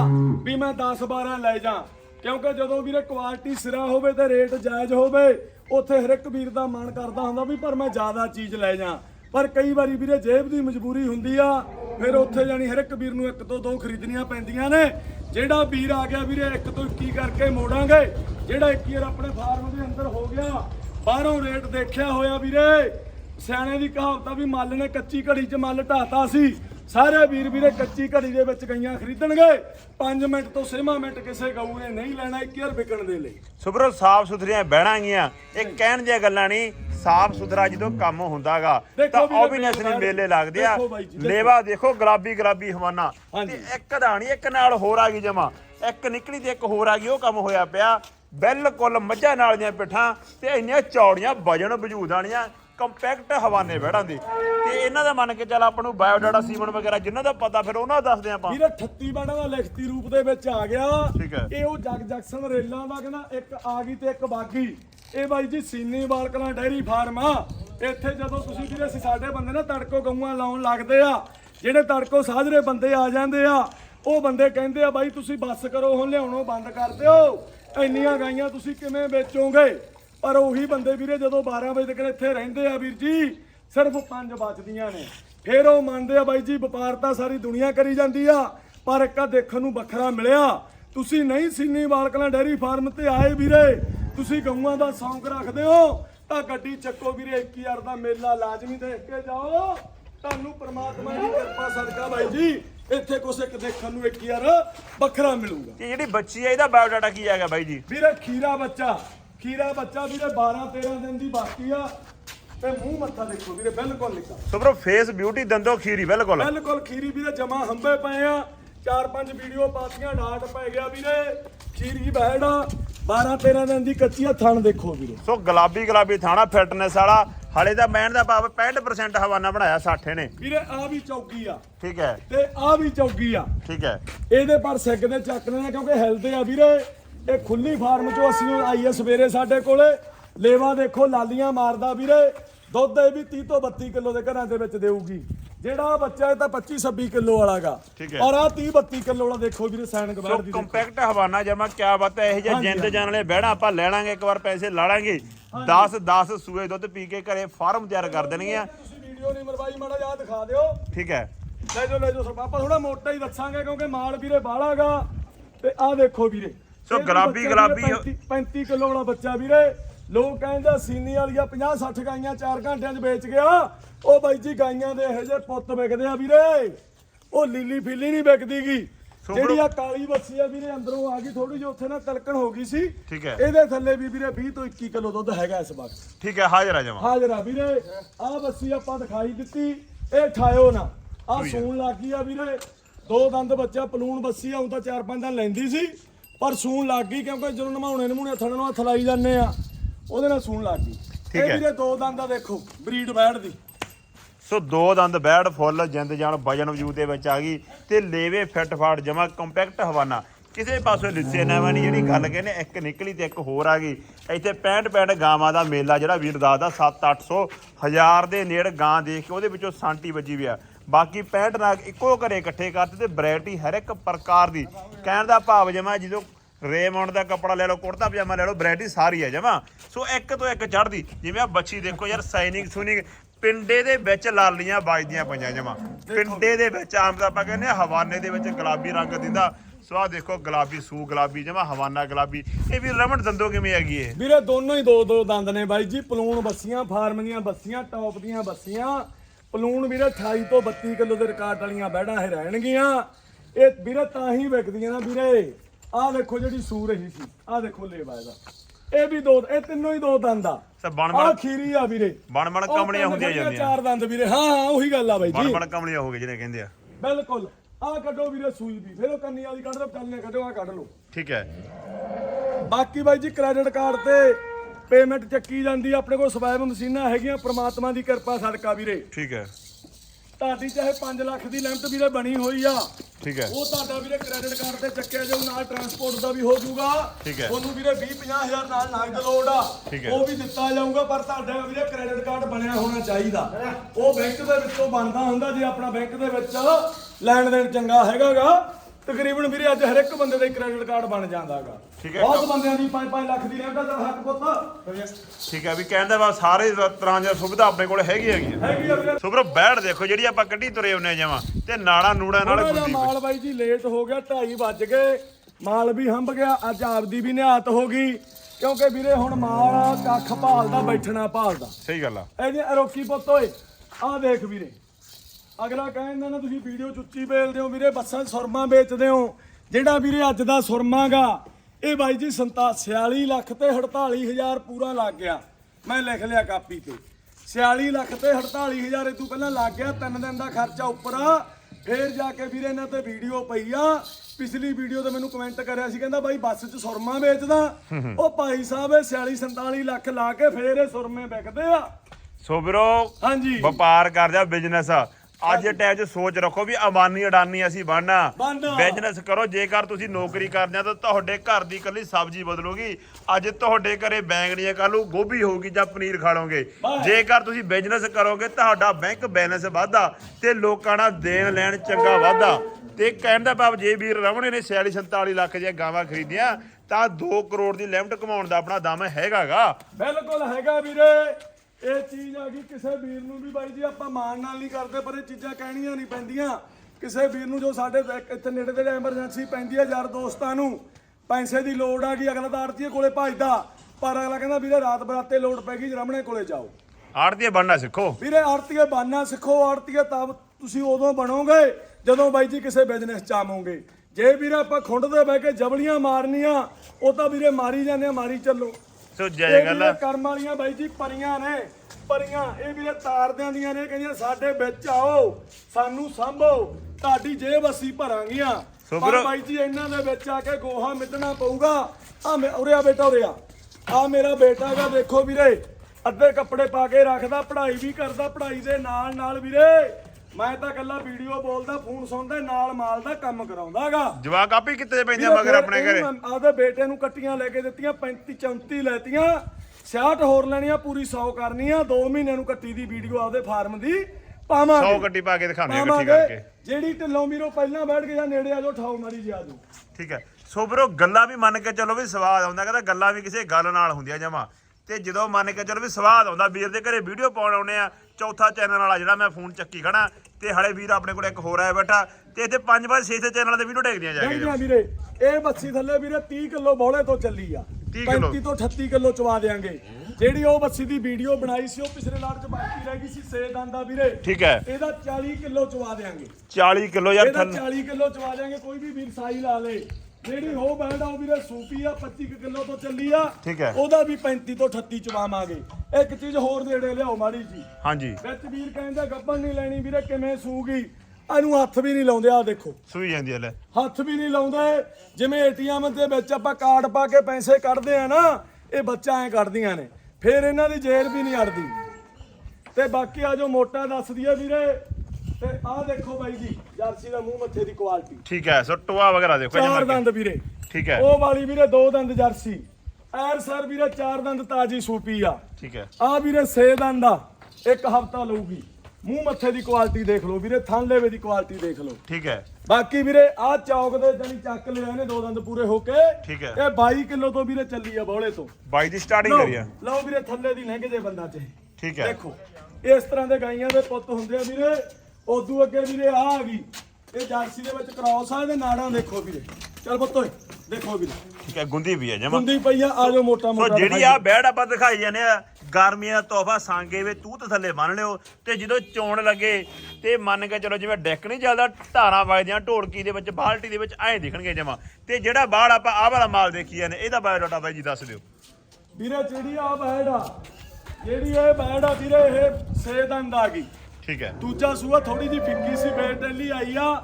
ਵੀ ਮੈਂ 10 12 ਲੈ ਜਾ। ਕਿਉਂਕਿ ਜਦੋਂ ਵੀਰੇ ਕੁਆਲਿਟੀ ਸਿਰਾ ਹੋਵੇ ਤੇ ਰੇਟ ਜਾਇਜ਼ ਹੋਵੇ, ਉੱਥੇ ਹਰ ਇੱਕ ਵੀਰ ਦਾ ਮਨ ਕਰਦਾ ਹੁੰਦਾ ਵੀ ਪਰ ਮੈਂ ਜ਼ਿਆਦਾ ਚੀਜ਼ ਲੈ ਜਾ। ਪਰ ਕਈ ਵਾਰੀ ਵੀਰੇ ਜੇਬ ਦੀ ਮਜਬੂਰੀ ਹੁੰਦੀ ਆ, ਫਿਰ ਉੱਥੇ ਜਾਣੀ ਹਰ ਇੱਕ ਵੀਰ ਨੂੰ ਇੱਕ ਤੋਂ ਦੋ ਖਰੀਦਣੀਆਂ ਪੈਂਦੀਆਂ ਨੇ। ਜਿਹੜਾ ਵੀਰ ਆ ਗਿਆ ਵੀਰੇ, ਇੱਕ ਤੋਂ 21 ਕਰਕੇ ਮੋੜਾਂਗੇ। ਜਿਹੜਾ 21 ਆਪਣੇ ਫਾਰਮ ਦੇ ਅੰਦਰ ਹੋ ਗਿਆ, ਬਾਹਰੋਂ ਰੇਟ ਦੇਖਿਆ ਹੋਇਆ ਵੀਰੇ। ਸਿਆਣੇ ਦੀ ਕਹਾਵਤ ਆ ਵੀ ਮੱਲ ਨੇ ਕੱਚੀ ਘੜੀ 'ਚ ਮੱਲ ਢਾਤਾ ਸੀ। ਸਾਰੇ ਵੀਰ ਵੀਰੇ ਕੱਚੀ ਘੜੀ ਦੇ ਵਿੱਚ ਗਈਆਂ ਖਰੀਦਣਗੇ। 5 ਮਿੰਟ ਤੋਂ 6 ਮਿੰਟ ਕਿਸੇ ਗਊ ਨੇ ਨਹੀਂ ਲੈਣਾ 1 ਯਾਰ ਵਿਕਣ ਦੇ ਲਈ। ਸੁਬਰੋ ਸਾਫ਼ ਸੁਥਰੀਆਂ ਬਹਿਣਾਗੀਆਂ ਇਹ ਕਹਿਣ ਦੀਆਂ ਗੱਲਾਂ ਨਹੀਂ ਸਾਫ਼ ਸੁਥਰਾ ਜਦੋਂ ਕੰਮ ਹੁੰਦਾਗਾ ਤਾਂ ਉਹ ਵੀ ਨਸਲੀ ਮੇਲੇ ਲੱਗਦੇ ਆ। ਲੇਵਾ ਦੇਖੋ ਗੁਲਾਬੀ ਗੁਲਾਬੀ ਹਵਾਨਾ। ਤੇ ਇੱਕ ਧਾਣੀ ਇੱਕ ਨਾਲ ਹੋਰ ਆ ਗਈ ਜਮਾ। ਇੱਕ ਨਿਕਲੀ ਤੇ ਇੱਕ ਹੋਰ ਆ ਗਈ ਉਹ ਕੰਮ ਹੋਇਆ ਪਿਆ। ਬਿਲਕੁਲ ਮੱਝਾਂ ਨਾਲ ਦੀਆਂ ਪਿੱਠਾਂ ਤੇ ਇੰਨੀਆਂ ਚੌੜੀਆਂ ਵਜਨ ਵਜੂਦ ਵਾਲੀਆਂ ਕੰਪੈਕਟ ਹਵਾਨੇ ਬਹਿੜਾਂ ਦੀ। ਤੇ ਇਹਨਾਂ ਦਾ ਮੰਨ ਕੇ ਚੱਲ ਆਪਾਂ ਨੂੰ ਬਾਇਓਡਾਟਾ ਸੀਮਨ ਵਗੈਰਾ ਜਿਨ੍ਹਾਂ ਦਾ ਪਤਾ ਫਿਰ ਉਹਨਾਂ ਦਾ ਦੱਸਦੇ ਆਪਾਂ। ਵੀਰੇ 38 ਬਾਣਾ ਦਾ ਲਿਖਤੀ ਰੂਪ ਦੇ ਵਿੱਚ ਆ ਗਿਆ। ਠੀਕ ਹੈ। ਇਹ ਉਹ ਜਗ ਜਕਸਨ ਰੇਲਾਂ ਦਾ ਕਹਿੰਦਾ ਇੱਕ ਆ ਗਈ ਤੇ ਇੱਕ ਬਾਗੀ। ਇਹ ਬਾਈ ਜੀ ਸੀਨੀ ਬਾਲਕਲਾ ਡੈਰੀ ਫਾਰਮ ਆ। ਇੱਥੇ ਜਦੋਂ ਤੁਸੀਂ ਵੀਰੇ ਅਸੀਂ ਸਾਡੇ ਬੰਦੇ ਨਾ ਤੜਕੋ ਗਊਆਂ ਲਾਉਣ ਲੱਗਦੇ ਆ ਜਿਹੜੇ ਤੜਕੋ ਸਾਜਰੇ ਬੰਦੇ ਆ ਜਾਂਦੇ ਆ ਉਹ ਬੰਦੇ ਕਹਿੰਦੇ ਆ ਬਾਈ ਤੁਸੀਂ ਬੱਸ ਕਰੋ ਹੁਣ ਲਿਆਉਣੋਂ ਬੰਦ ਕਰ ਦਿਓ। ਇੰਨੀਆਂ ਗਾਈਆਂ ਤੁਸੀਂ ਕਿਵੇਂ ਵੇਚੋਗੇ? ਪਰ ਉਹੀ ਬੰਦੇ ਵੀਰੇ ਜਦੋਂ 12 ਵਜੇ ਤੱਕ ਇੱਥੇ ਰਹਿੰਦੇ ਆ ਵੀਰ ਜੀ ਸਿਰਫ ਪੰਜ ਬਚਦੀਆਂ ਨੇ। ਫਿਰ ਉਹ ਮੰਨਦੇ ਆ ਬਾਈ ਜੀ ਵਪਾਰ ਤਾਂ ਸਾਰੀ ਦੁਨੀਆ ਕਰੀ ਜਾਂਦੀ ਆ ਪਰ ਇੱਕ ਆ ਦੇਖਣ ਨੂੰ ਵੱਖਰਾ ਮਿਲਿਆ। ਤੁਸੀਂ ਨਹੀਂ ਸਿੰਨੀ ਵਾਲਕਲਾਂ ਡੈਰੀ ਫਾਰਮ ਤੇ ਆਏ ਵੀਰੇ ਤੁਸੀਂ ਗਊਆਂ ਦਾ ਸ਼ੌਂਕ ਰੱਖਦੇ ਹੋ ਤਾਂ ਗੱਡੀ ਚੱਕੋ ਵੀਰੇ 21000 ਦਾ ਮੇਲਾ ਲਾਜ਼ਮੀ ਦੇਖ ਕੇ ਜਾਓ। ਤੁਹਾਨੂੰ ਪ੍ਰਮਾਤਮਾ ਦੀ ਕਿਰਪਾ ਸਦਕਾ ਬਾਈ ਜੀ ਇੱਥੇ ਕੁਛ ਇੱਕ ਦੇਖਣ ਨੂੰ 21000 ਵੱਖਰਾ ਮਿਲੂਗਾ। ਤੇ ਜਿਹੜੀ ਬੱਚੀ ਹੈ ਇਹਦਾ ਬਾਇਓਡਾਟਾ ਕੀ ਹੈਗਾ ਬਾਈ ਜੀ? ਵੀਰੇ ਖੀਰਾ ਬੱਚਾ। ਖੀਰਾ ਬੱਚਾ ਵੀਰੇ 12 13 ਦਿਨ ਦੀ ਬਾਕੀ ਆ। ਤੇ ਮੂੰਹ ਮੱਥਾ ਦੇਖੋ ਵੀਰੇ ਬਿਲਕੁਲ ਨਿਕਾ ਸੋ ਬ్రో ਫੇਸ ਬਿਊਟੀ ਦੰਦੋ ਖੀਰੀ ਬਿਲਕੁਲ। ਬਿਲਕੁਲ ਖੀਰੀ ਵੀਰੇ ਜਮਾ ਹੰਬੇ ਪਏ ਆ। ਚਾਰ ਪੰਜ ਵੀਡੀਓ ਪਾਤੀਆਂ ਡਾਟ ਪੈ ਗਿਆ ਵੀਰੇ। ਖੀਰੀ ਬੈੜਾ 12 13 ਦਿਨ ਦੀ ਕੱਚੀ ਆ ਥਣ ਦੇਖੋ ਵੀਰੇ। ਸੋ ਗੁਲਾਬੀ ਗੁਲਾਬੀ ਥਾਣਾ ਫਿਟਨੈਸ ਵਾਲਾ। ਹਲੇ ਦਾ ਬੈਂਡ ਦਾ ਭਾਵ 65% ਹਵਾਨਾ ਬਣਾਇਆ 60 ਨੇ ਵੀਰੇ ਆ ਵੀ ਚੌਕੀ ਆ। ਠੀਕ ਹੈ। ਤੇ ਆ ਵੀ ਚੌਕੀ ਆ। ਠੀਕ ਹੈ। ਇਹਦੇ ਪਰ ਸਿੱਕ ਦੇ ਚੱਕਣੇ ਨੇ ਕਿਉਂਕਿ ਹਿਲਦੇ ਆ ਵੀਰੇ। ਇਹ ਖੁੱਲੀ ਫਾਰਮ ਚੋਂ ਅਸੀਂ ਆਈਏ ਸਵੇਰੇ ਸਾਡੇ ਕੋਲੇ। ਲੇਵਾ ਦੇਖੋ ਲਾਲੀਆਂ ਮਾਰਦਾ ਵੀਰੇ। ਦੁੱਧ ਇਹ ਵੀ 30 ਤੋਂ 32 ਕਿਲੋ ਦੇ ਘਰਾਂ ਦੇ ਵਿੱਚ ਦੇਊਗੀ। ਜਿਹੜਾ ਬੱਚਾ ਇਹ ਤਾਂ 25 26 ਕਿਲੋ ਵਾਲਾਗਾ। ਠੀਕ ਹੈ। ਔਰ ਆ 30 32 ਕਿਲੋ ਵਾਲਾ ਦੇਖੋ ਵੀਰੇ ਸੈਨ ਗਵਰ ਦੀ। ਕੰਪੈਕਟ ਹਵਾਨਾ ਜਮਾ ਕਿਆ ਬਾਤ ਹੈ ਇਹ ਜੇ ਜਿੰਦ ਜਾਣ ਵਾਲੇ ਬਹਿਣਾ ਆਪਾਂ ਲੈ ਲਾਂਗੇ ਇੱਕ ਵਾਰ ਪੈਸੇ ਲਾ ਲਾਂਗੇ। 10 10 ਸੂਏ ਦੁੱਧ ਪੀ ਕੇ ਘਰੇ ਫਾਰਮ ਤਿਆਰ ਕਰ ਦੇਣਗੇ ਤੁਸੀਂ ਵੀਡੀਓ ਨਹੀਂ ਮਰਵਾਈ ਮਾੜਾ ਜਿਹਾ ਦਿਖਾ ਦਿਓ। ਠੀਕ ਹੈ। ਲੈ ਜਾਓ ਲੈ ਜਾਓ ਸਰ ਆਪਾਂ ਥੋੜਾ ਮੋਟਾ ਹੀ ਦੱਸਾਂਗੇ ਕਿਉਂਕਿ ਮਾਲ ਵੀਰੇ ਬਾਲਾਗਾ ਤੇ ਆਹ ਦੇਖੋ ਵੀਰੇ ਸੋ ਗੁਲਾਬੀ- ਗੁਲਾਬੀ- ਵੀਰੇ 35 35 ਕਿਲੋ ਵਾਲਾ ਬੱਚਾ ਵੀਰੇ ਲੋਕ ਕਹਿੰਦੇ ਸੀਨੀ ਵਾਲੀਆਂ 50 60 ਗਾਈਆਂ 4 ਘੰਟਿਆਂ 'ਚ ਵੇਚ ਗਿਆ। ਉਹ ਬਾਈ ਜੀ ਗਾਈਆਂ ਦੇ ਇਹੋ ਜਿਹੇ ਪੁੱਤ ਵਿਕਦੇ ਆ ਵੀਰੇ। ਉਹ ਲੀਲੀ ਫੀਲੀ ਨਹੀਂ ਵਿਕਦੀਗੀ। ਜਿਹੜੀ ਆ ਕਾਲੀ ਬੱਸੀ ਆ ਵੀਰੇ ਅੰਦਰੋਂ ਆ ਗਈ ਥੋੜੀ ਜਿਹੀ ਉੱਥੇ ਨਾ ਤਲਕਣ ਹੋ ਗਈ ਸੀ। ਠੀਕ ਹੈ। ਇਹਦੇ ਥੱਲੇ ਵੀ ਵੀਰੇ 20 ਤੋਂ 21 ਕਿਲੋ ਦੁੱਧ ਹੈਗਾ ਇਸ ਵਕਤ। ਠੀਕ ਹੈ ਹਾਜ਼ਰ ਆ ਜਾਵਾਂ ਹਾਜ਼ਰਾ ਵੀਰੇ। ਆ ਬੱਸੀ ਆਪਾਂ ਦਿਖਾਈ ਦਿੱਤੀ ਇਹ ਠਾਇਓ ਨਾ। ਆ। ਸੂਣ ਲੱਗੀ ਆ ਵੀਰੇ। ਦੋ ਦੰਦ ਬੱਚਾ ਪਲੂਣ ਬੱਸੀ ਆਉਂ ਤਾਂ ਚਾਰ ਪੰਜ ਦਿਨ ਲੈਂਦੀ ਸੀ। ਪਰ ਸੂਣ ਲੱਗ ਗਈ ਕਿਉਂਕਿ ਜਦੋਂ ਨਮਾਉਣੇ ਨਮੂਣੇ ਹੱਥਾਂ ਨਾਲ ਹੱਥ ਲਾਈ ਜਾਂਦੇ ਆ ਉਹਦੇ ਨਾਲ ਸੂਣ ਲੱਗ ਗਈ। ਠੀਕ ਇਹ ਹੈ। ਵੀਰੇ ਦੋ ਦੰਦ ਆ ਦੇਖੋ ਬਰੀਡ ਬੈੜ ਦੀ। ਸੋ ਦੋ ਦੰਦ ਬੈੜ ਫੁੱਲ ਜਿੰਦ ਜਾਨ ਵਜਨ ਵਜੂਦ ਦੇ ਵਿੱਚ ਆ ਗਈ ਤੇ ਲੇਵੇ ਫਿੱਟ ਫਾੜ ਜਮਾ ਕੰਪੈਕਟ ਹਵਾਨਾ। ਕਿਸੇ ਪਾਸੋਂ ਲਿੱਸੇ ਨਾ ਨਹੀਂ ਜਿਹੜੀ ਗੱਲ ਕਹਿੰਦੇ ਇੱਕ ਨਿਕਲੀ ਤੇ ਇੱਕ ਹੋਰ ਆ ਗਈ। ਇੱਥੇ 65 65 ਗਾਵਾਂ ਦਾ ਮੇਲਾ ਜਿਹੜਾ ਵੀਰ ਦੱਸਦਾ 7 800 ਹਜ਼ਾਰ ਦੇ ਨੇੜ ਗਾਂ ਦੇਖ ਕੇ ਉਹਦੇ ਵਿੱਚੋਂ ਸਾਂਟੀ ਵੱਜੀ ਵੀ ਆ। ਬਾਕੀ 65 ਨਾਗ ਇੱਕੋ ਘਰੇ ਇਕੱਠੇ ਕਰਤੇ ਤੇ ਵੈਰਾਈਟੀ ਹਰ ਇੱਕ ਪ੍ਰਕਾਰ ਦੀ। ਕਹਿਣ ਦਾ ਭਾਵ ਜਮਾ ਜਦੋਂ ਰੇਮੌਂਡ ਦਾ ਕੱਪੜਾ ਲੈ ਲਓ ਕੁੜਤਾ ਪਜਾਮਾ ਲੈ ਲਓ ਵੈਰਾਈਟੀ ਸਾਰੀ ਹੈ ਜਮਾ। ਸੋ ਇੱਕ ਤੋਂ ਇੱਕ ਚੜਦੀ ਜਿਵੇਂ ਆ ਬੱਚੀ ਦੇਖੋ ਯਾਰ ਸਾਈਨਿੰਗ ਸੁਨਿੰਗ ਪਿੰਡੇ ਦੇ ਵਿੱਚ ਲਾਲੀਆਂ ਵੱਜਦੀਆਂ ਪਈਆਂ ਜਮਾ। ਪਿੰਡੇ ਦੇ ਵਿੱਚ ਆਮ ਤਾਂ ਆਪਾਂ ਕਹਿੰਦੇ ਹਵਾਨੇ ਦੇ ਵਿੱਚ ਗੁਲਾਬੀ ਰੰਗ ਦਿੰਦਾ। ਸੋ ਆ ਦੇਖੋ ਗੁਲਾਬੀ ਸੂ ਗੁਲਾਬੀ ਜਮਾ ਹਵਾਨਾ ਗੁਲਾਬੀ। ਇਹ ਵੀ ਰਮਣ ਦੰਦੋ ਕਿਵੇਂ ਹੈਗੀ ਇਹ? ਵੀਰੇ ਦੋਨੋਂ ਹੀ ਦੋ ਦੋ ਦੰਦ ਨੇ ਬਾਈ ਜੀ। ਪਲੂਣ ਬੱਸੀਆਂ ਫਾਰਮ ਦੀਆਂ ਬੱਸੀਆਂ ਟੌਪ ਦੀਆਂ ਬੱਸੀਆਂ। ਪਲੂਣ ਵੀਰੇ 28 ਤੋਂ 32 ਕਿਲੋ ਦੇ ਰਿਕਾਰਡ ਵਾਲੀਆਂ ਬੈੜਾਂ ਇਹ ਰਹਿਣਗੀਆਂ। ਇਹ ਵੀਰੇ ਤਾਂ ਹੀ ਵਿਕਦੀਆਂ ਨਾ ਵੀਰੇ। ਆਹ ਦੇਖੋ ਜਿਹੜੀ ਸੂ ਰਹੀ ਸੀ। ਆਹ ਦੇਖੋ ਲੇਵਾ ਇਹਦਾ। ਇਹ ਵੀ ਦੋ ਇਹ ਤਿੰਨੋਂ ਹੀ ਦੋ ਦੰਦ ਆ। ਬਣ ਆਹ ਬਣ ਖੀਰੀ ਆ ਵੀਰੇ। ਬਣ ਬਣ ਕਮਲੀਆਂ ਹੁੰਦੀਆਂ ਜਾਂਦੀਆਂ। ਚਾਰ ਦੰਦ ਵੀਰੇ। ਹਾਂ ਹਾਂ ਉਹੀ ਗੱਲ ਆ ਬਾਈ ਬਣ ਜੀ। ਬਣ ਕਮਲੀਆਂ ਹੋ ਗਏ ਜਿਹਨੇ ਕਹਿੰਦੇ ਆ। ਬਿਲਕੁਲ। ਆਹ ਕੱਢੋ ਵੀਰੇ ਸੂਈ ਵੀ ਫਿਰ ਉਹ ਕੰਨੀ ਵਾਲੀ ਕੱਢ ਲਓ ਕੰਨੇ ਕੱਢੋ ਆਹ ਕੱਢ ਲਓ। ਠੀਕ ਹੈ। ਬਾਕੀ ਬਾਈ ਜੀ ਕ੍ਰੈਡਿਟ ਕਾਰਡ ਤੇ ਪੇਮੈਂਟ ਚੱਕੀ ਜਾਂਦੀ ਆ ਆਪਣੇ ਕੋਲ ਸਵੈਬ ਮਸ਼ੀਨਾਂ ਹੈਗੀਆਂ ਪ੍ਰਮਾਤਮਾ ਦੀ ਕਿਰਪਾ ਸਦਕਾ ਵੀਰੇ। ਠੀਕ ਹੈ। ਤੁਹਾਡੀ ਚਾਹੇ 5 ਲੱਖ ਦੀ ਲਿਮਟ ਵੀਰੇ ਬਣੀ ਹੋਈ ਆ ਠੀਕ ਹੈ। ਉਹ ਤੁਹਾਡਾ ਵੀਰੇ ਕ੍ਰੈਡਿਟ ਕਾਰਡ ਤੇ ਚੱਕਿਆ ਜਾਊ ਨਾਲ ਟਰਾਂਸਪੋਰਟ ਦਾ ਵੀ ਹੋ ਜਾਊਗਾ। ਠੀਕ ਹੈ। ਤੁਹਾਨੂੰ ਵੀਰੇ 20 50000 ਨਾਲ ਨਗਦ ਲੋਡ ਆ। ਠੀਕ ਹੈ। ਉਹ ਵੀ ਦਿੱਤਾ ਜਾਊਗਾ ਪਰ ਤੁਹਾਡਾ ਵੀਰੇ ਕ੍ਰੈਡਿਟ ਕਾਰਡ ਬਣਿਆ ਹੋਣਾ ਚਾਹੀਦਾ। ਉਹ ਬੈਂਕ ਦੇ ਵਿੱਚੋਂ ਬਣਦਾ ਹੁੰਦਾ ਜੇ ਆਪਣਾ ਬੈਂਕ ਦੇ ਵਿੱਚ ਲੈਣ ਦੇਣ ਚੰਗਾ ਹੈਗਾਗਾ। ਤਕਰੀਬਨ ਵੀਰੇ ਅੱਜ ਹਰ ਇੱਕ ਬੰਦੇ ਦਾ ਕ੍ਰੈਡਿਟ ਕਾਰਡ ਬਣ ਜਾਂਦਾਗਾ। ਠੀਕ ਹੈ। ਬਹੁਤ ਬੰਦਿਆਂ ਦੀ 5-5 ਲੱਖ ਦੀ ਲਿਮਟ ਦਾ ਹੱਕ ਪੁੱਤ। ਠੀਕ ਹੈ ਵੀ ਕਹਿੰਦਾ ਵਾ ਸਾਰੇ ਤਰ੍ਹਾਂ ਦੀਆਂ ਸੁਵਿਧਾ ਆਪਣੇ ਕੋਲ ਹੈਗੀ ਹੈਗੀ ਆ ਵੀਰੇ। ਸੋ ਬਰੋ ਬੈਠ ਦੇਖੋ ਜਿਹੜੀ ਆਪਾਂ ਕੱਢੀ ਤੁਰੇ ਹੁੰਨੇ ਜਮਾ ਤੇ ਨਾੜਾ ਨੂੜਾ ਨਾਲ ਥੋੜਾ ਜਿਹਾ ਗੁੱਡੀ ਮਾਲ ਬਾਈ ਜੀ ਲੇਟ ਹੋ ਗਿਆ 2:30 ਵੱਜ ਗਏ। ਮਾਲ ਵੀ ਹੰਬ ਗਿਆ ਅੱਜ ਆਪਦੀ ਵੀ ਨਿਹਾਤ ਹੋ ਗਈ। ਕਿਉਂਕਿ ਵੀਰੇ ਹੁਣ ਮਾਲ ਕੱਖ ਭਾਲਦਾ ਬੈਠਣਾ ਭਾਲਦਾ। ਸਹੀ ਗੱਲ ਆ। ਇਹਦੀ ਰੋਕੀ ਪੁੱਤ ਓਏ ਆਹ ਦੇਖ ਵੀਰੇ। ਅਗਲਾ ਕਹਿੰਦਾ ਨਾ ਤੁਸੀਂ ਵੀਡੀਓ ਚ ਉੱਚੀ ਵੇਚਦੇ ਹੋ ਵੀਰੇ ਬੱਸਾਂ 'ਚ ਸੁਰਮਾ ਵੇਚਦੇ ਹੋ। ਜਿਹੜਾ ਵੀਰੇ ਅੱਜ ਦਾ ਸੁਰਮਾਗਾ ਇਹ ਬਾਈ ਜੀ 47 ਲੱਖ ਤੇ 48000 ਪੂਰਾ ਲੱਗ ਗਿਆ। ਮੈਂ ਲਿਖ ਲਿਆ ਕਾਪੀ ਤੇ। 46 ਲੱਖ ਤੇ 48000 ਇਹ ਤੋਂ ਪਹਿਲਾਂ ਲੱਗ ਗਿਆ ਤਿੰਨ ਦਿਨ ਦਾ ਖਰਚਾ ਉੱਪਰ। ਫੇਰ ਜਾ ਕੇ ਵੀਰੇ ਇਹਨਾਂ ਤੇ ਵੀਡੀਓ ਪਈ ਆ। ਪਿਛਲੀ ਵੀਡੀਓ ਤੇ ਮੈਨੂੰ ਕਮੈਂਟ ਕਰਿਆ ਸੀ ਕਹਿੰਦਾ ਬਾਈ ਬੱਸ 'ਚ ਸੁਰਮਾ ਵੇਚਦਾ। ਉਹ ਭਾਈ ਸਾਹਿਬ ਇਹ 46 47 ਲੱਖ ਲਾ ਕੇ ਫੇਰ ਇਹ ਸੁਰਮੇ ਵਿਕਦੇ ਆ। ਸੋ ਵੀਰੋ ਹਾਂਜੀ। ਵਪਾਰ ਕਰਦਾ ਬਿਜ਼ਨਸ ਆ ਅੱਜ ਦੇ ਟਾਈਮ 'ਚ ਸੋਚ ਰੱਖੋ ਵੀ ਅਮਾਨੀ ਅਡਾਨੀ ਅਸੀਂ ਬਣਨਾ। ਬਣਨਾ। ਬਿਜ਼ਨਸ ਕਰੋ ਜੇਕਰ ਤੁਸੀਂ ਨੌਕਰੀ ਕਰਦੇ ਆ ਤਾਂ ਤੁਹਾਡੇ ਘਰ ਦੀ ਇਕੱਲੀ ਸਬਜ਼ੀ ਬਦਲੂਗੀ। ਅੱਜ ਤੁਹਾਡੇ ਘਰੇ ਬੈਂਗਣੀਆਂ ਕੱਲ ਨੂੰ ਗੋਭੀ ਹੋਊਗੀ ਜਾਂ ਪਨੀਰ ਖਾ ਲਓਗੇ। ਬਸ। ਜੇਕਰ ਤੁਸੀਂ ਬਿਜ਼ਨਸ ਕਰੋਗੇ ਤੁਹਾਡਾ ਬੈਂਕ ਬੈਲੈਂਸ ਵਧਦਾ ਤੇ ਲੋਕਾਂ ਨਾਲ ਦੇਣ ਲੈਣ ਚੰਗਾ ਵਧਦਾ। ਤੇ ਕਹਿਣ ਦਾ ਭਾਵ ਜੇ ਵੀਰ ਰਮਣੇ ਨੇ 46 47 ਲੱਖ ਦੀਆਂ ਗਾਵਾਂ ਖਰੀਦੀਆਂ ਤਾਂ 2 ਕਰੋੜ ਦੀ ਲਿਮਟ ਕਮਾਉਣ ਦਾ ਆਪਣਾ ਦਮ ਹੈਗਾਗਾ। ਬਿਲਕੁਲ ਹੈਗਾ ਵੀਰੇ। ਇਹ ਚੀਜ਼ ਆ ਗਈ ਕਿਸੇ ਵੀਰ ਨੂੰ ਵੀ ਬਾਈ ਜੀ ਆਪਾਂ ਮਾਣ ਨਾਲ ਨਹੀਂ ਕਰਦੇ ਪਰ ਇਹ ਚੀਜ਼ਾਂ ਕਹਿਣੀਆਂ ਨਹੀਂ ਪੈਂਦੀਆਂ। ਕਿਸੇ ਵੀਰ ਨੂੰ ਜੋ ਸਾਡੇ ਇੱਕ- ਇੱਥੇ ਨੇੜੇ ਦੇ ਐਮਰਜੈਂਸੀ ਪੈਂਦੀ ਹੈ ਯਾਰ ਦੋਸਤਾਂ ਨੂੰ ਪੈਸੇ ਦੀ ਲੋੜ ਆ ਗਈ ਅਗਲਾ ਤਾਂ ਆੜਤੀਏ ਕੋਲੇ ਭੱਜਦਾ ਪਰ ਅਗਲਾ ਕਹਿੰਦਾ ਵੀਰੇ ਰਾਤ ਬਰਾਤੇ ਲੋੜ ਪੈ ਗਈ ਰਮਣੇ ਕੋਲੇ ਜਾਓ। ਆੜਤੀਏ ਬਣਨਾ ਸਿੱਖੋ। ਵੀਰੇ ਆੜਤੀਏ ਬਾਨਾ ਸਿੱਖੋ ਆੜਤੀਏ ਤਬ ਤੁਸੀਂ ਉਦੋਂ ਬਣੋਗੇ ਜਦੋਂ ਬਾਈ ਜੀ ਕਿਸੇ ਬਿਜ਼ਨਸ ਚ ਆਵੋਗੇ। ਜੇ ਵੀਰੇ ਆਪਾਂ ਖੁੰਡ ਦੇ ਬਹਿ ਕੇ ਜਬਲੀਆਂ ਮਾਰਨੀਆਂ ਉਹ ਤਾਂ ਵੀਰੇ ਮਾਰੀ ਜਾਂਦੇ ਆ ਮਾਰੀ ਚੱਲੋ। ਸੋ ਇਹ ਜੈ ਗੱਲ ਵੀਰੇ ਆ। ਕਰਮ ਵਾਲੀਆਂ ਬਾਈ ਜੀ ਪਰੀਆਂ ਨੇ ਪਰੀਆਂ। ਇਹ ਵੀਰੇ ਤਾਰਦਿਆਂ ਦੀਆਂ ਨੇ ਕਹਿੰਦੀਆਂ ਸਾਡੇ ਵਿੱਚ ਆਓ ਸਾਨੂੰ ਸੰਭੋ ਤੁਹਾਡੀ ਜੇਬ ਅਸੀਂ ਭਰਾਂਗੀਆਂ। ਸੋ ਪਰ ਵੀਰੋ- ਬਾਈ ਜੀ ਇਹਨਾਂ ਦੇ ਵਿੱਚ ਆ ਕੇ ਗੋਹਾ ਮਿੱਟਣਾ ਪਊਗਾ। ਆ ਉਰਿਆ ਬੇਟਾ ਉਰਿਆ ਆ। ਮੇਰਾ ਬੇਟਾ ਗਾ ਦੇਖੋ ਵੀਰੇ। ਅੱਧੇ ਕੱਪੜੇ ਪਾ ਕੇ ਰੱਖਦਾ ਪੜ੍ਹਾਈ ਵੀ ਕਰਦਾ ਪੜ੍ਹਾਈ ਦੇ ਨਾਲ ਨਾਲ ਵੀਰੇ। ਮੈਂ ਤਾਂ ਕੱਲਾ ਵੀਡੀਓ ਬੋਲਦਾ ਫੋਨ ਸੁਣਦਾ ਨਾਲ ਮਾਲ ਦਾ ਕੰਮ ਕਰਾਉਂਦਾਗਾ। ਜਵਾਕ ਆਪੇ ਕਿੱਤੇ ਪੈਂਦੇ ਆ ਮਗਰ ਆਪਣੇ ਘਰੇ? ਆਪਦੇ ਬੇਟੇ ਨੂੰ ਕੱਟੀਆਂ ਲੈ ਕੇ ਦਿੱਤੀਆਂ 35 34 ਲੈਤੀਆਂ 66 ਹੋਰ ਲੈਣੀਆਂ ਪੂਰੀ 100 ਕਰਨੀਆਂ 2 ਮਹੀਨਿਆਂ ਨੂੰ ਕੱਟੀ ਦੀ ਵੀਡੀਓ ਆਪਦੇ ਫਾਰਮ ਦੀ ਪਾਵਾਂਗੇ। 100 ਗੱਡੀ ਪਾ ਕੇ ਆ ਇਕੱਠੀ ਕਰਕੇ। ਜਿਹੜੀ ਢਿੱਲੋਂ ਵੀਰੋ ਪਹਿਲਾਂ ਬੈਠ ਕੇ ਜਾਂ ਨੇੜੇ ਆ ਜਾਓ ਠਾਓ ਮਾਰੀ ਜੀ ਜਾਓ। ਠੀਕ ਹੈ। ਸੋ ਵੀਰੋ ਗੱਲਾਂ ਵੀ ਮੰਨ ਕੇ ਚੱਲੋ ਵੀ ਸਵਾਦ ਆਉਂਦਾ ਕਹਿੰਦਾ ਗੱਲਾਂ ਵੀ ਕਿਸੇ ਗੱਲ ਨਾਲ ਹੁੰਦੀਆਂ ਜਮਾ। ਤੇ ਜਦੋਂ ਮੰਨ ਕੇ ਚੱਲੋ ਵੀ ਸਵਾਦ ਆਉਂਦਾ ਵੀਰ ਦੇ ਘਰੇ ਵੀਡੀਓ ਪਾਉਣ ਆਉਨੇ ਆ ਚੌਥਾ ਚੈਨਲ ਵਾਲਾ ਜਿਹੜਾ ਮੈਂ ਫੋਨ ਚੱਕੀ ਖੜਾ ਤੇ ਹਲੇ ਵੀਰ ਆਪਣੇ ਕੋਲ ਇੱਕ ਹੋਰ ਆਇਆ ਬੈਠਾ ਤੇ ਇੱਥੇ ਪੰਜ ਪੰਜ ਛੇ ਛੇ ਚੈਨਲਾਂ ਦੇ ਵੀਡੀਓ ਟੇਕਦੀਆਂ ਜਾ ਕੇ ਵੀਰੇ ਇਹ ਬੱਸੀ ਥੱਲੇ ਵੀਰੇ 30 ਕਿਲੋ ਬੋਲੇ ਤੋਂ ਚੱਲੀ ਆ। 30 ਕਿੱਲੋ। 35 ਤੋਂ 38 ਕਿਲੋ ਚਵਾ ਦੇਾਂਗੇ ਜਿਹੜੀ ਉਹ ਬੱਸੀ ਦੀ ਵੀਡੀਓ ਬਣਾਈ ਸੀ ਉਹ ਪਿਛਲੇ ਲਾਟ ਚ ਬਾਕੀ ਰਹਿ ਗਈ ਸੀ ਸੇ ਦੰਦਾ ਵੀਰੇ। ਠੀਕ ਹੈ। ਇਹਦਾ 40 ਕਿਲੋ ਚਵਾ ਦੇਾਂਗੇ 40 ਕਿਲੋ ਯਾਰ ਇਹਦਾ ਥੱਲੇ 40 ਕਿਲੋ ਚਵਾ ਦਿਆਂਗੇ ਕੋਈ ਵੀ ਵੀਰ ਸਾਈ ਲਾ ਲੇ। ਜਿਹੜੀ ਹੋ ਬੈਂਡ ਆ ਉਹ ਵੀਰੇ ਸੂਪੀ ਆ 25 ਕੁ ਕਿਲੋ ਤੋਂ ਚੱਲੀ ਆ। ਠੀਕ ਹੈ। ਉਹਦਾ ਵੀ 35 ਤੋਂ 38 ਚਵਾਵਾਂਗੇ ਇੱਕ ਚੀਜ਼ ਹੋਰ ਨੇੜੇ ਲਿਆਓ ਮਾੜੀ ਜੀ। ਹਾਂਜੀ। ਵਿੱਚ ਵੀਰ ਕਹਿੰਦਾ ਗੱਬਣ ਨਹੀਂ ਲੈਣੀ ਵੀਰੇ ਕਿਵੇਂ ਸੂਗੀ? ਇਹਨੂੰ ਹੱਥ ਵੀ ਨਹੀਂ ਲਾਉਂਦੇ ਆ ਦੇਖੋ। ਸੂਈ ਜਾਂਦੀ ਹੈ ਲੈ। ਹੱਥ ਵੀ ਨਹੀਂ ਲਾਉਂਦੇ। ਜਿਵੇਂ ਏਟੀਐਮ ਦੇ ਵਿੱਚ ਆਪਾਂ ਕਾਰਡ ਪਾ ਕੇ ਪੈਸੇ ਕੱਢਦੇ ਆ ਨਾ ਇਹ ਬੱਚਾ ਐ ਕੱਢਦੀਆਂ ਨੇ। ਫਿਰ ਇਹਨਾਂ ਦੀ ਜੇਲ੍ਹ ਵੀ ਨਹੀਂ ਅੜਦੀ। ਤੇ ਬਾਕੀ ਆ ਜੋ ਮੋਟਾ ਦੱਸਦੀ ਆ ਵੀਰੇ ਤੇ ਆਹ ਦੇਖੋ ਬਾਈ ਜੀ ਜਰਸੀ ਦਾ ਮੂੰਹ ਮੱਥੇ ਦੀ ਕੁਆਲਿਟੀ ਠੀਕ ਹੈ ਸੋ ਟੋਆ ਵਗੈਰਾ ਦੇਖੋ ਚਾਰ ਦੰਦ ਵੀਰੇ। ਠੀਕ ਹੈ। ਉਹ ਵਾਲੀ ਵੀਰੇ ਦੋ ਦੰਦ ਜਰਸੀ। ਐਰ ਸਰ ਵੀਰੇ ਚਾਰ ਦੰਦ ਤਾਜੀ ਸੂਪੀ ਆ। ਠੀਕ ਹੈ। ਆ ਵੀਰੇ ਛੇ ਦੰਦ ਆ ਇੱਕ ਹਫਤਾ ਲਊਗੀ। ਮੂੰਹ ਮੱਥੇ ਦੀ ਕੁਆਲਿਟੀ ਦੇਖ ਲਓ ਵੀਰੇ ਥਣ ਲੇਵੇ ਦੀ ਕੁਆਲਿਟੀ ਦੇਖ ਲਓ। ਠੀਕ ਹੈ। ਬਾਕੀ ਵੀਰੇ ਆ ਚੌਕ ਦੇ ਜਣੀ ਚੱਕ ਲਿਆ ਨੇ ਦੋ ਦੰਦ ਪੂਰੇ ਹੋ ਕੇ। ਠੀਕ ਹੈ। ਇਹ 22 ਕਿਲੋ ਤੋਂ ਵੀਰੇ ਚੱਲੀ ਆ ਬੋਲੇ ਤੋਂ। ਬਾਈ ਦੀ ਸਟਾਰਟਿੰਗ ਕਰੀ ਆ। ਲਓ ਵੀਰੇ ਥੱਲੇ ਦੀ ਲੰਘ ਜੇ ਬੰਦਾ ਤੇ ਠੀਕ ਹੈ। ਦੇਖੋ ਇਸ ਤਰ੍ਹਾਂ ਦੇ ਗਾਈਆਂ ਦੇ ਪੁੱਤ ਹੁੰਦੇ ਆ ਵੀਰੇ। ਉਦੋਂ ਅੱਗੇ ਵੀਰੇ ਆ ਆ ਗਈ। ਇਹ ਜਰਸੀ ਦੇ ਵਿੱਚ ਕ੍ਰਾਸ ਆ ਇਹਦੇ ਨਾੜਾਂ ਦੇਖੋ ਵੀਰੇ। ਚੱਲ ਪੁੱਤ ਓਏ ਦੇਖੋ ਵੀਰੇ। ਠੀਕ ਹੈ ਗੁੰਦੀ ਵੀ ਹੈ ਜਮਾ। ਹੁੰਦੀ ਪਈ ਆ ਆ ਜਾਓ ਮੋਟਾ ਸੋ ਮੋਟਾ ਜਿਹੜੀ ਆ ਬੈੜ ਆਪਾਂ ਦਿਖਾਈ ਜਾਂਦੇ ਆ ਗਰਮੀਆਂ ਦਾ ਤੋਹਫਾ ਸਾਂਗੇ ਵੇ ਤੂੰ ਤੇ ਥੱਲੇ ਬੰਨ ਲਿਓ ਤੇ ਜਦੋਂ ਚੋਣ ਲੱਗੇ ਤੇ ਮੰਨ ਕੇ ਚਲੋ ਜਿਵੇਂ ਡੈਕ ਨਹੀਂ ਚੱਲਦਾ ਧਾਰਾਂ ਵੱਜਦੀਆਂ ਢੋਲਕੀ ਦੇ ਵਿੱਚ ਬਾਲਟੀ ਦੇ ਵਿੱਚ ਐਂ ਦਿਖਣਗੇ ਜਮਾ। ਤੇ ਜਿਹੜਾ ਬਾੜ ਆਪਾਂ ਆਹ ਵਾਲਾ ਮਾਲ ਦੇਖੀ ਜਾਂਦੇ ਇਹਦਾ ਬਾਇਓਡਾਟਾ ਬਾਈ ਜੀ ਦੱਸ ਦਿਓ। ਵੀਰੇ ਜਿਹੜੀ ਆ ਬੈੜ ਆ ਜਿਹੜੀ ਇਹ ਬੈੜ ਆ ਵੀਰੇ ਇਹ ਸੇ ਦੰਦ ਆ ਗਈ। ਠੀਕ ਹੈ। ਦੂਜਾ ਸੂਆ ਥੋੜੀ ਜੀ ਫਿੱਕੀ ਸੀ ਬੇਟ ਡੈਲੀ ਆਈ ਆ।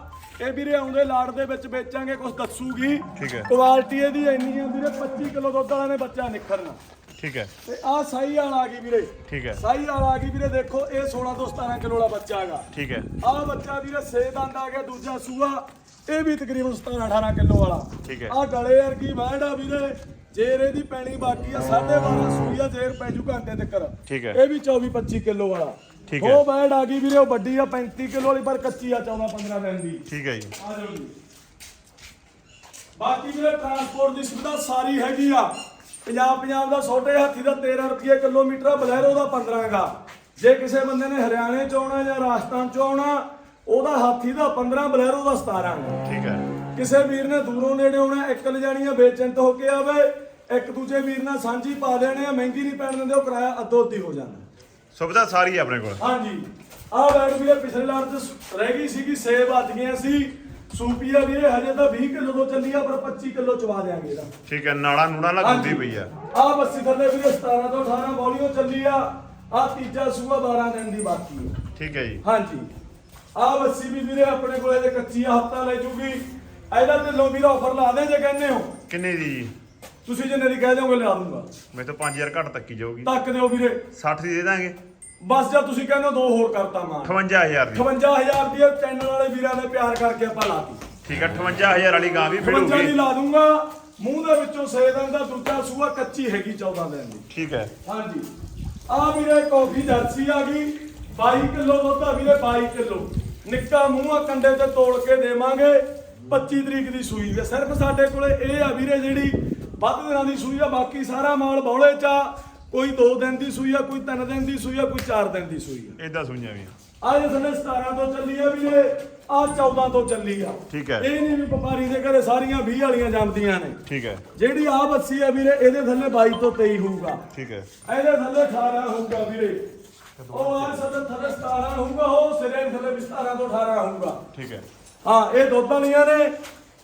ਇਹ ਵੀਰੇ ਆਉਂਦੇ ਲਾੜ ਦੇ ਵਿੱਚ ਵੇਚਾਂਗੇ ਕੁਝ ਦੱਸੂਗੀ। ਠੀਕ ਹੈ। ਕੁਆਲਿਟੀ ਇਹਦੀ ਇੰਨੀ ਆ ਵੀਰੇ 25 ਕਿਲੋ ਦੁੱਧ ਵਾਲਾ ਨੇ ਬੱਚਾ ਨਿਖਰਨਾ। ਠੀਕ ਹੈ। ਤੇ ਆ ਸਾਈ ਵਾਲਾ ਆ ਗਈ ਵੀਰੇ। ਠੀਕ ਹੈ। ਸਾਈ ਵਾਲਾ ਆ ਗਈ ਵੀਰੇ ਦੇਖੋ ਇਹ 16 ਤੋਂ 17 ਕਿਲੋ ਵਾਲਾ ਬੱਚਾ ਹੈਗਾ। ਠੀਕ ਹੈ। ਆ ਬੱਚਾ ਵੀਰੇ ਸੇ ਦੰਦ ਆ ਗਿਆ ਦੂਜਾ ਸੂਆ ਇਹ ਵੀ ਤਕਰੀਬਨ 17 18 ਕਿਲੋ ਵਾਲਾ। ਠੀਕ ਹੈ। ਆ ਗਲੇ ਵਰਗੀ ਵੈੜ ਆ ਵੀਰੇ ਜੇਰ ਇਹਦੀ ਪੈਣੀ ਬਾਕੀ ਆ 12.5 ਸੂਈਆ ਜੇਰ ਪੈ ਜੂ ਘੰਟੇ ਤੱਕ ਠੀਕ ਹੈ। ਇਹ ਵੀ 24 25 ਕਿਲੋ ਵਾਲਾ। ਠੀਕ ਹੈ। ਉਹ ਵੈੜ ਆ ਗਈ ਵੀਰੇ ਉਹ ਵੱਡੀ ਆ 35 ਕਿਲੋ ਵਾਲੀ ਪਰ ਕੱਚੀ ਆ 14 15 ਦਿਨ ਦੀ। ਠੀਕ ਹੈ ਜੀ। ਆ ਜਾਓ ਜੀ। ਬਾਕੀ ਵੀਰੇ ਟਰਾਂਸਪੋਰਟ ਦੀ ਸੁਵਿਧਾ ਸਾਰੀ ਹੈਗੀ ਆ। ਪੰਜਾਬ ਪੰਜਾਬ ਦਾ ਛੋਟੇ ਹਾਥੀ ਦਾ 13 ਰੁਪਏ ਕਿਲੋਮੀਟਰ ਆ ਬਲੈਰੋ ਦਾ 15 ਗਾ ਜੇ ਕਿਸੇ ਬੰਦੇ ਨੇ ਹਰਿਆਣੇ ਚ ਆਉਣਾ ਜਾਂ ਰਾਜਸਥਾਨ ਚ ਆਉਣਾ ਉਹਦਾ ਹਾਥੀ ਦਾ 15 ਬਲੈਰੋ ਦਾ 17 ਗਾ ਠੀਕ ਹੈ। ਕਿਸੇ ਵੀਰ ਨੇ ਦੂਰੋਂ ਨੇੜੇ ਆਉਣਾ ਇੱਕ ਲਿਜਾਣੀ ਆ ਬੇਚਿੰਤ ਹੋ ਕੇ ਆਵੇ ਇੱਕ ਦੂਜੇ ਵੀਰ ਨਾਲ ਸਾਂਝੀ ਪਾ ਦੇਣੇ ਆ ਮਹਿੰਗੀ ਨਹੀਂ ਪੈਣ ਦਿੰਦੇ ਉਹ ਕਿਰਾਇਆ ਅੱਧੋ ਅੱਧੀ ਹੋ ਜਾਂਦਾ। ਸੁਵਿਧਾ ਸਾਰੀ ਹੈ ਆਪਣੇ ਕੋਲ। ਹਾਂਜੀ। ਆਹ ਬੈਡ ਵੀਰੇ ਪਿਛਲੇ ਲਾਟ ਚ ਰਹਿ ਗਈ ਸੀਗੀ ਸੇਬ ਵੱਜ ਗਈਆਂ ਸੀ। ਸੂਪੀਆ ਵੀਰੇ ਹਜੇ ਤਾਂ 20 ਕਿਲੋ ਤੋਂ ਚੱਲੀ ਆ ਪਰ 25 ਕਿਲੋ ਚਵਾ ਦਿਆਂਗੇ ਇਹਦਾ। ਠੀਕ ਹੈ ਨਾੜਾ ਨੂੜਾ ਨਾਲ ਗੁੰਦੀ ਪਈ ਆ। ਆਹ ਬੱਸੀ ਥੱਲੇ ਵੀਰੇ 17 ਤੋਂ 18 ਬੋਲੀਓ ਚੱਲੀ ਆ। ਆਹ ਤੀਜਾ ਸੂਆ 12 ਦਿਨ ਦੀ ਬਾਕੀ ਹੈ ਠੀਕ ਹੈ ਜੀ। ਹਾਂਜੀ। ਆਹ ਬੱਸੀ ਵੀ ਵੀਰੇ ਆਪਣੇ ਕੋਲੇ ਤੇ ਕੱਚੀ ਆ ਹਫਤਾ ਲੈ ਜੂਗੀ। ਇਹਦਾ ਤੇ ਲੋ ਵੀਰੇ ਆਫਰ ਲਾ ਦੇ ਜੇ ਕਹਿੰਦੇ ਹੋ। ਕਿੰਨੇ ਦੀ ਜੀ? ਤੁਸੀਂ ਜਿੰਨੇ ਦੀ ਕਹਿ ਦਿਓਗੇ ਲਿਆ ਦੂੰਗਾ। ਮੈਂ ਤਾਂ 5000 ਘੱਟ ਤੱਕੀ ਜਾਊਗੀ। ਤੱਕ ਦਿਓ ਵੀਰੇ। 60 ਦੀ ਦੇ ਦਾਂਗੇ। ਬਸ ਜੇ ਤੁਸੀਂ ਕਹਿੰਦੇ ਹੋ ਦੋ ਹੋਰ ਕਰਤਾ ਮਾਂ। 58000 ਦੀ। 58000 ਦੀ ਇਹ ਚੈਨਲ ਵਾਲੇ ਵੀਰਾਂ ਨੇ ਪਿਆਰ ਕਰਕੇ ਆਪਾਂ ਲਾਤੀ ਠੀਕ ਹੈ 58000 ਵਾਲੀ ਗਾਂ ਵੀ 55 ਦੀ ਫਿੜੂਗੀ ਲਾ ਦੂੰਗਾ। ਮੂੰਹ ਦੇ ਵਿੱਚੋਂ 6 ਦਿਨ ਦਾ ਦੂਜਾ ਸੂਆ ਕੱਚੀ ਹੈਗੀ 14 ਦਿਨ ਦੀ। ਠੀਕ ਹੈ। ਹਾਂਜੀ। ਆ ਵੀਰੇ ਕਾਫੀ ਜਰਸੀ ਆ ਗਈ। 22 ਕਿਲੋ ਦੁੱਧ ਆ ਵੀਰੇ 22 ਕਿਲੋ। ਨਿੱਕਾ ਮੂੰਹ ਆ ਕੰਡੇ ਤੇ ਤੋੜ ਕੇ ਦੇਵਾਂਗੇ। 25 ਤਰੀਕ ਦੀ ਸੂਈ। ਸਿਰਫ ਸਾਡੇ ਕੋਲੇ ਇਹ ਆ ਵੀਰੇ ਜਿਹੜੀ ਵੱਧ ਦਿਨਾਂ ਦੀ ਸੂਈ ਆ ਬਾਕੀ ਸਾਰਾ ਮਾਲ ਬੌਲੇ ਚ ਆ। ਕੋਈ 2 ਦਿਨ ਦੀ ਸੂਈ ਆ ਕੋਈ 3 ਦਿਨ ਦੀ ਸੂਈ ਆ ਕੋਈ 4 ਦਿਨ ਦੀ ਸੂਈ ਆ। ਇਦਾਂ ਸੁਣਿਆ ਵੀ ਅੱਜ ਥੱਲੇ 17 ਤੋਂ ਚੱਲੀ ਆ ਵੀਰੇ ਆ 14 ਤੋਂ ਚੱਲੀ ਆ। ਠੀਕ ਹੈ। ਇਹ ਨਹੀਂ ਵੀ ਵਪਾਰੀ ਦੇ ਘਰੇ ਸਾਰੀਆਂ 20 ਵਾਲੀਆਂ ਜੰਮਦੀਆਂ ਨੇ। ਠੀਕ ਹੈ। ਜਿਹੜੀ ਆ ਬੱਸੀ ਆ ਵੀਰੇ ਇਹਦੇ ਥੱਲੇ 22 ਤੋਂ 23 ਹੋਊਗਾ। ਠੀਕ ਹੈ। ਇਹਦੇ ਥੱਲੇ 18 ਹੋਊਗਾ ਵੀਰੇ। ਉਹ ਆ ਸਾਡੇ ਥੱਲੇ 17 ਹੋਊਗਾ ਉਹ ਸਿਰੇ ਥੱਲੇ ਵੀ 17 ਤੋਂ 18 ਹੋਊਗਾ। ਠੀਕ ਹੈ। ਹਾਂ ਇਹ ਦੁੱਧ ਵਾਲੀਆਂ ਨੇ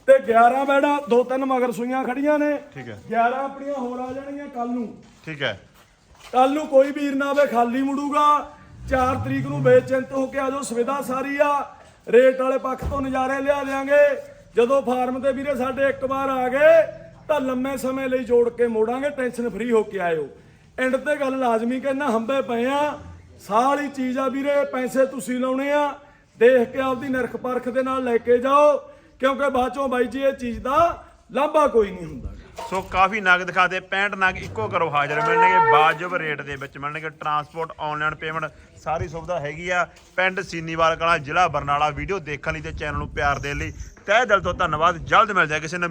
ਤੇ 11 ਬੈੜਾ ਦੋ ਤਿੰਨ ਮਗਰ ਸੂਈਆਂ ਖੜੀਆਂ ਨੇ। ਠੀਕ ਹੈ। 11 ਆਪਣੀਆਂ ਹੋਰ ਆ ਜਾਣਗੀਆਂ ਕੱਲ ਨੂੰ। ਠੀਕ ਹੈ। ਕੱਲ ਨੂੰ ਕੋਈ ਵੀਰ ਨਾ ਆਵੇ ਖਾਲੀ ਮੁੜੂਗਾ। 4 ਤਰੀਕ ਨੂੰ ਬੇਚਿੰਤ ਹੋ ਕੇ ਆਜੋ ਸੁਵਿਧਾ ਸਾਰੀ ਆ। ਰੇਟ ਵਾਲੇ ਪੱਖ ਤੋਂ ਨਜ਼ਾਰੇ ਲਿਆ ਦੇਾਂਗੇ ਜਦੋਂ ਫਾਰਮ ਤੇ ਵੀਰੇ ਸਾਡੇ ਇੱਕ ਵਾਰ ਆ ਗਏ ਤਾਂ ਲੰਮੇ ਸਮੇਂ ਲਈ ਜੋੜ ਕੇ ਮੋੜਾਂਗੇ ਟੈਨਸ਼ਨ ਫ੍ਰੀ ਹੋ ਕੇ ਆਇਓ। ਐਂਡ ਤੇ ਗੱਲ ਲਾਜ਼ਮੀ ਕਹਿਣਾ ਹੰਬੇ ਪਏ ਆ। ਸਾਲ ਹੀ ਚੀਜ਼ ਆ ਵੀਰੇ ਪੈਸੇ ਤੁਸੀਂ ਲਾਉਣੇ ਆ। ਦੇਖ ਕੇ ਆਪਦੀ ਨਿਰਖ ਪਰਖ ਦੇ ਨਾਲ ਲੈ ਕੇ ਜਾਓ। ਕਿਉਂਕਿ ਬਾਅਦ ਚੋਂ ਬਾਈ ਜੀ, ਇਹ ਚੀਜ਼ ਦਾ ਲਾਭਾ ਕੋਈ ਨਹੀਂ ਹੁੰਦਾ ਸੋ ਕਾਫੀ ਨਗ ਦਿਖਾਤੇ 65 ਨਗ ਇੱਕੋ ਕਰੋ ਹਾਜ਼ਰ ਮਿਲਣਗੇ। ਬਾਜਬ ਰੇਟ ਦੇ ਵਿੱਚ ਮਿਲਣਗੇ। ਟਰਾਂਸਪੋਰਟ, ਆਨਲਾਈਨ ਪੇਮੈਂਟ ਸਾਰੀ ਸੁਵਿਧਾ ਹੈਗੀ ਆ। ਪਿੰਡ ਸੀਨੀਵਾਲ ਕਲਾਂ ਜ਼ਿਲ੍ਹਾ ਬਰਨਾਲਾ, ਵੀਡੀਓ ਦੇਖਣ ਲਈ ਤੇ ਚੈਨਲ ਨੂੰ ਪਿਆਰ ਦੇਣ ਲਈ। ਤਹਿ ਦਿਲ ਤੋਂ ਧੰਨਵਾਦ। ਜਲਦ ਮਿਲ ਜਾਏ ਕਿਸੇ ਨਵੀਂ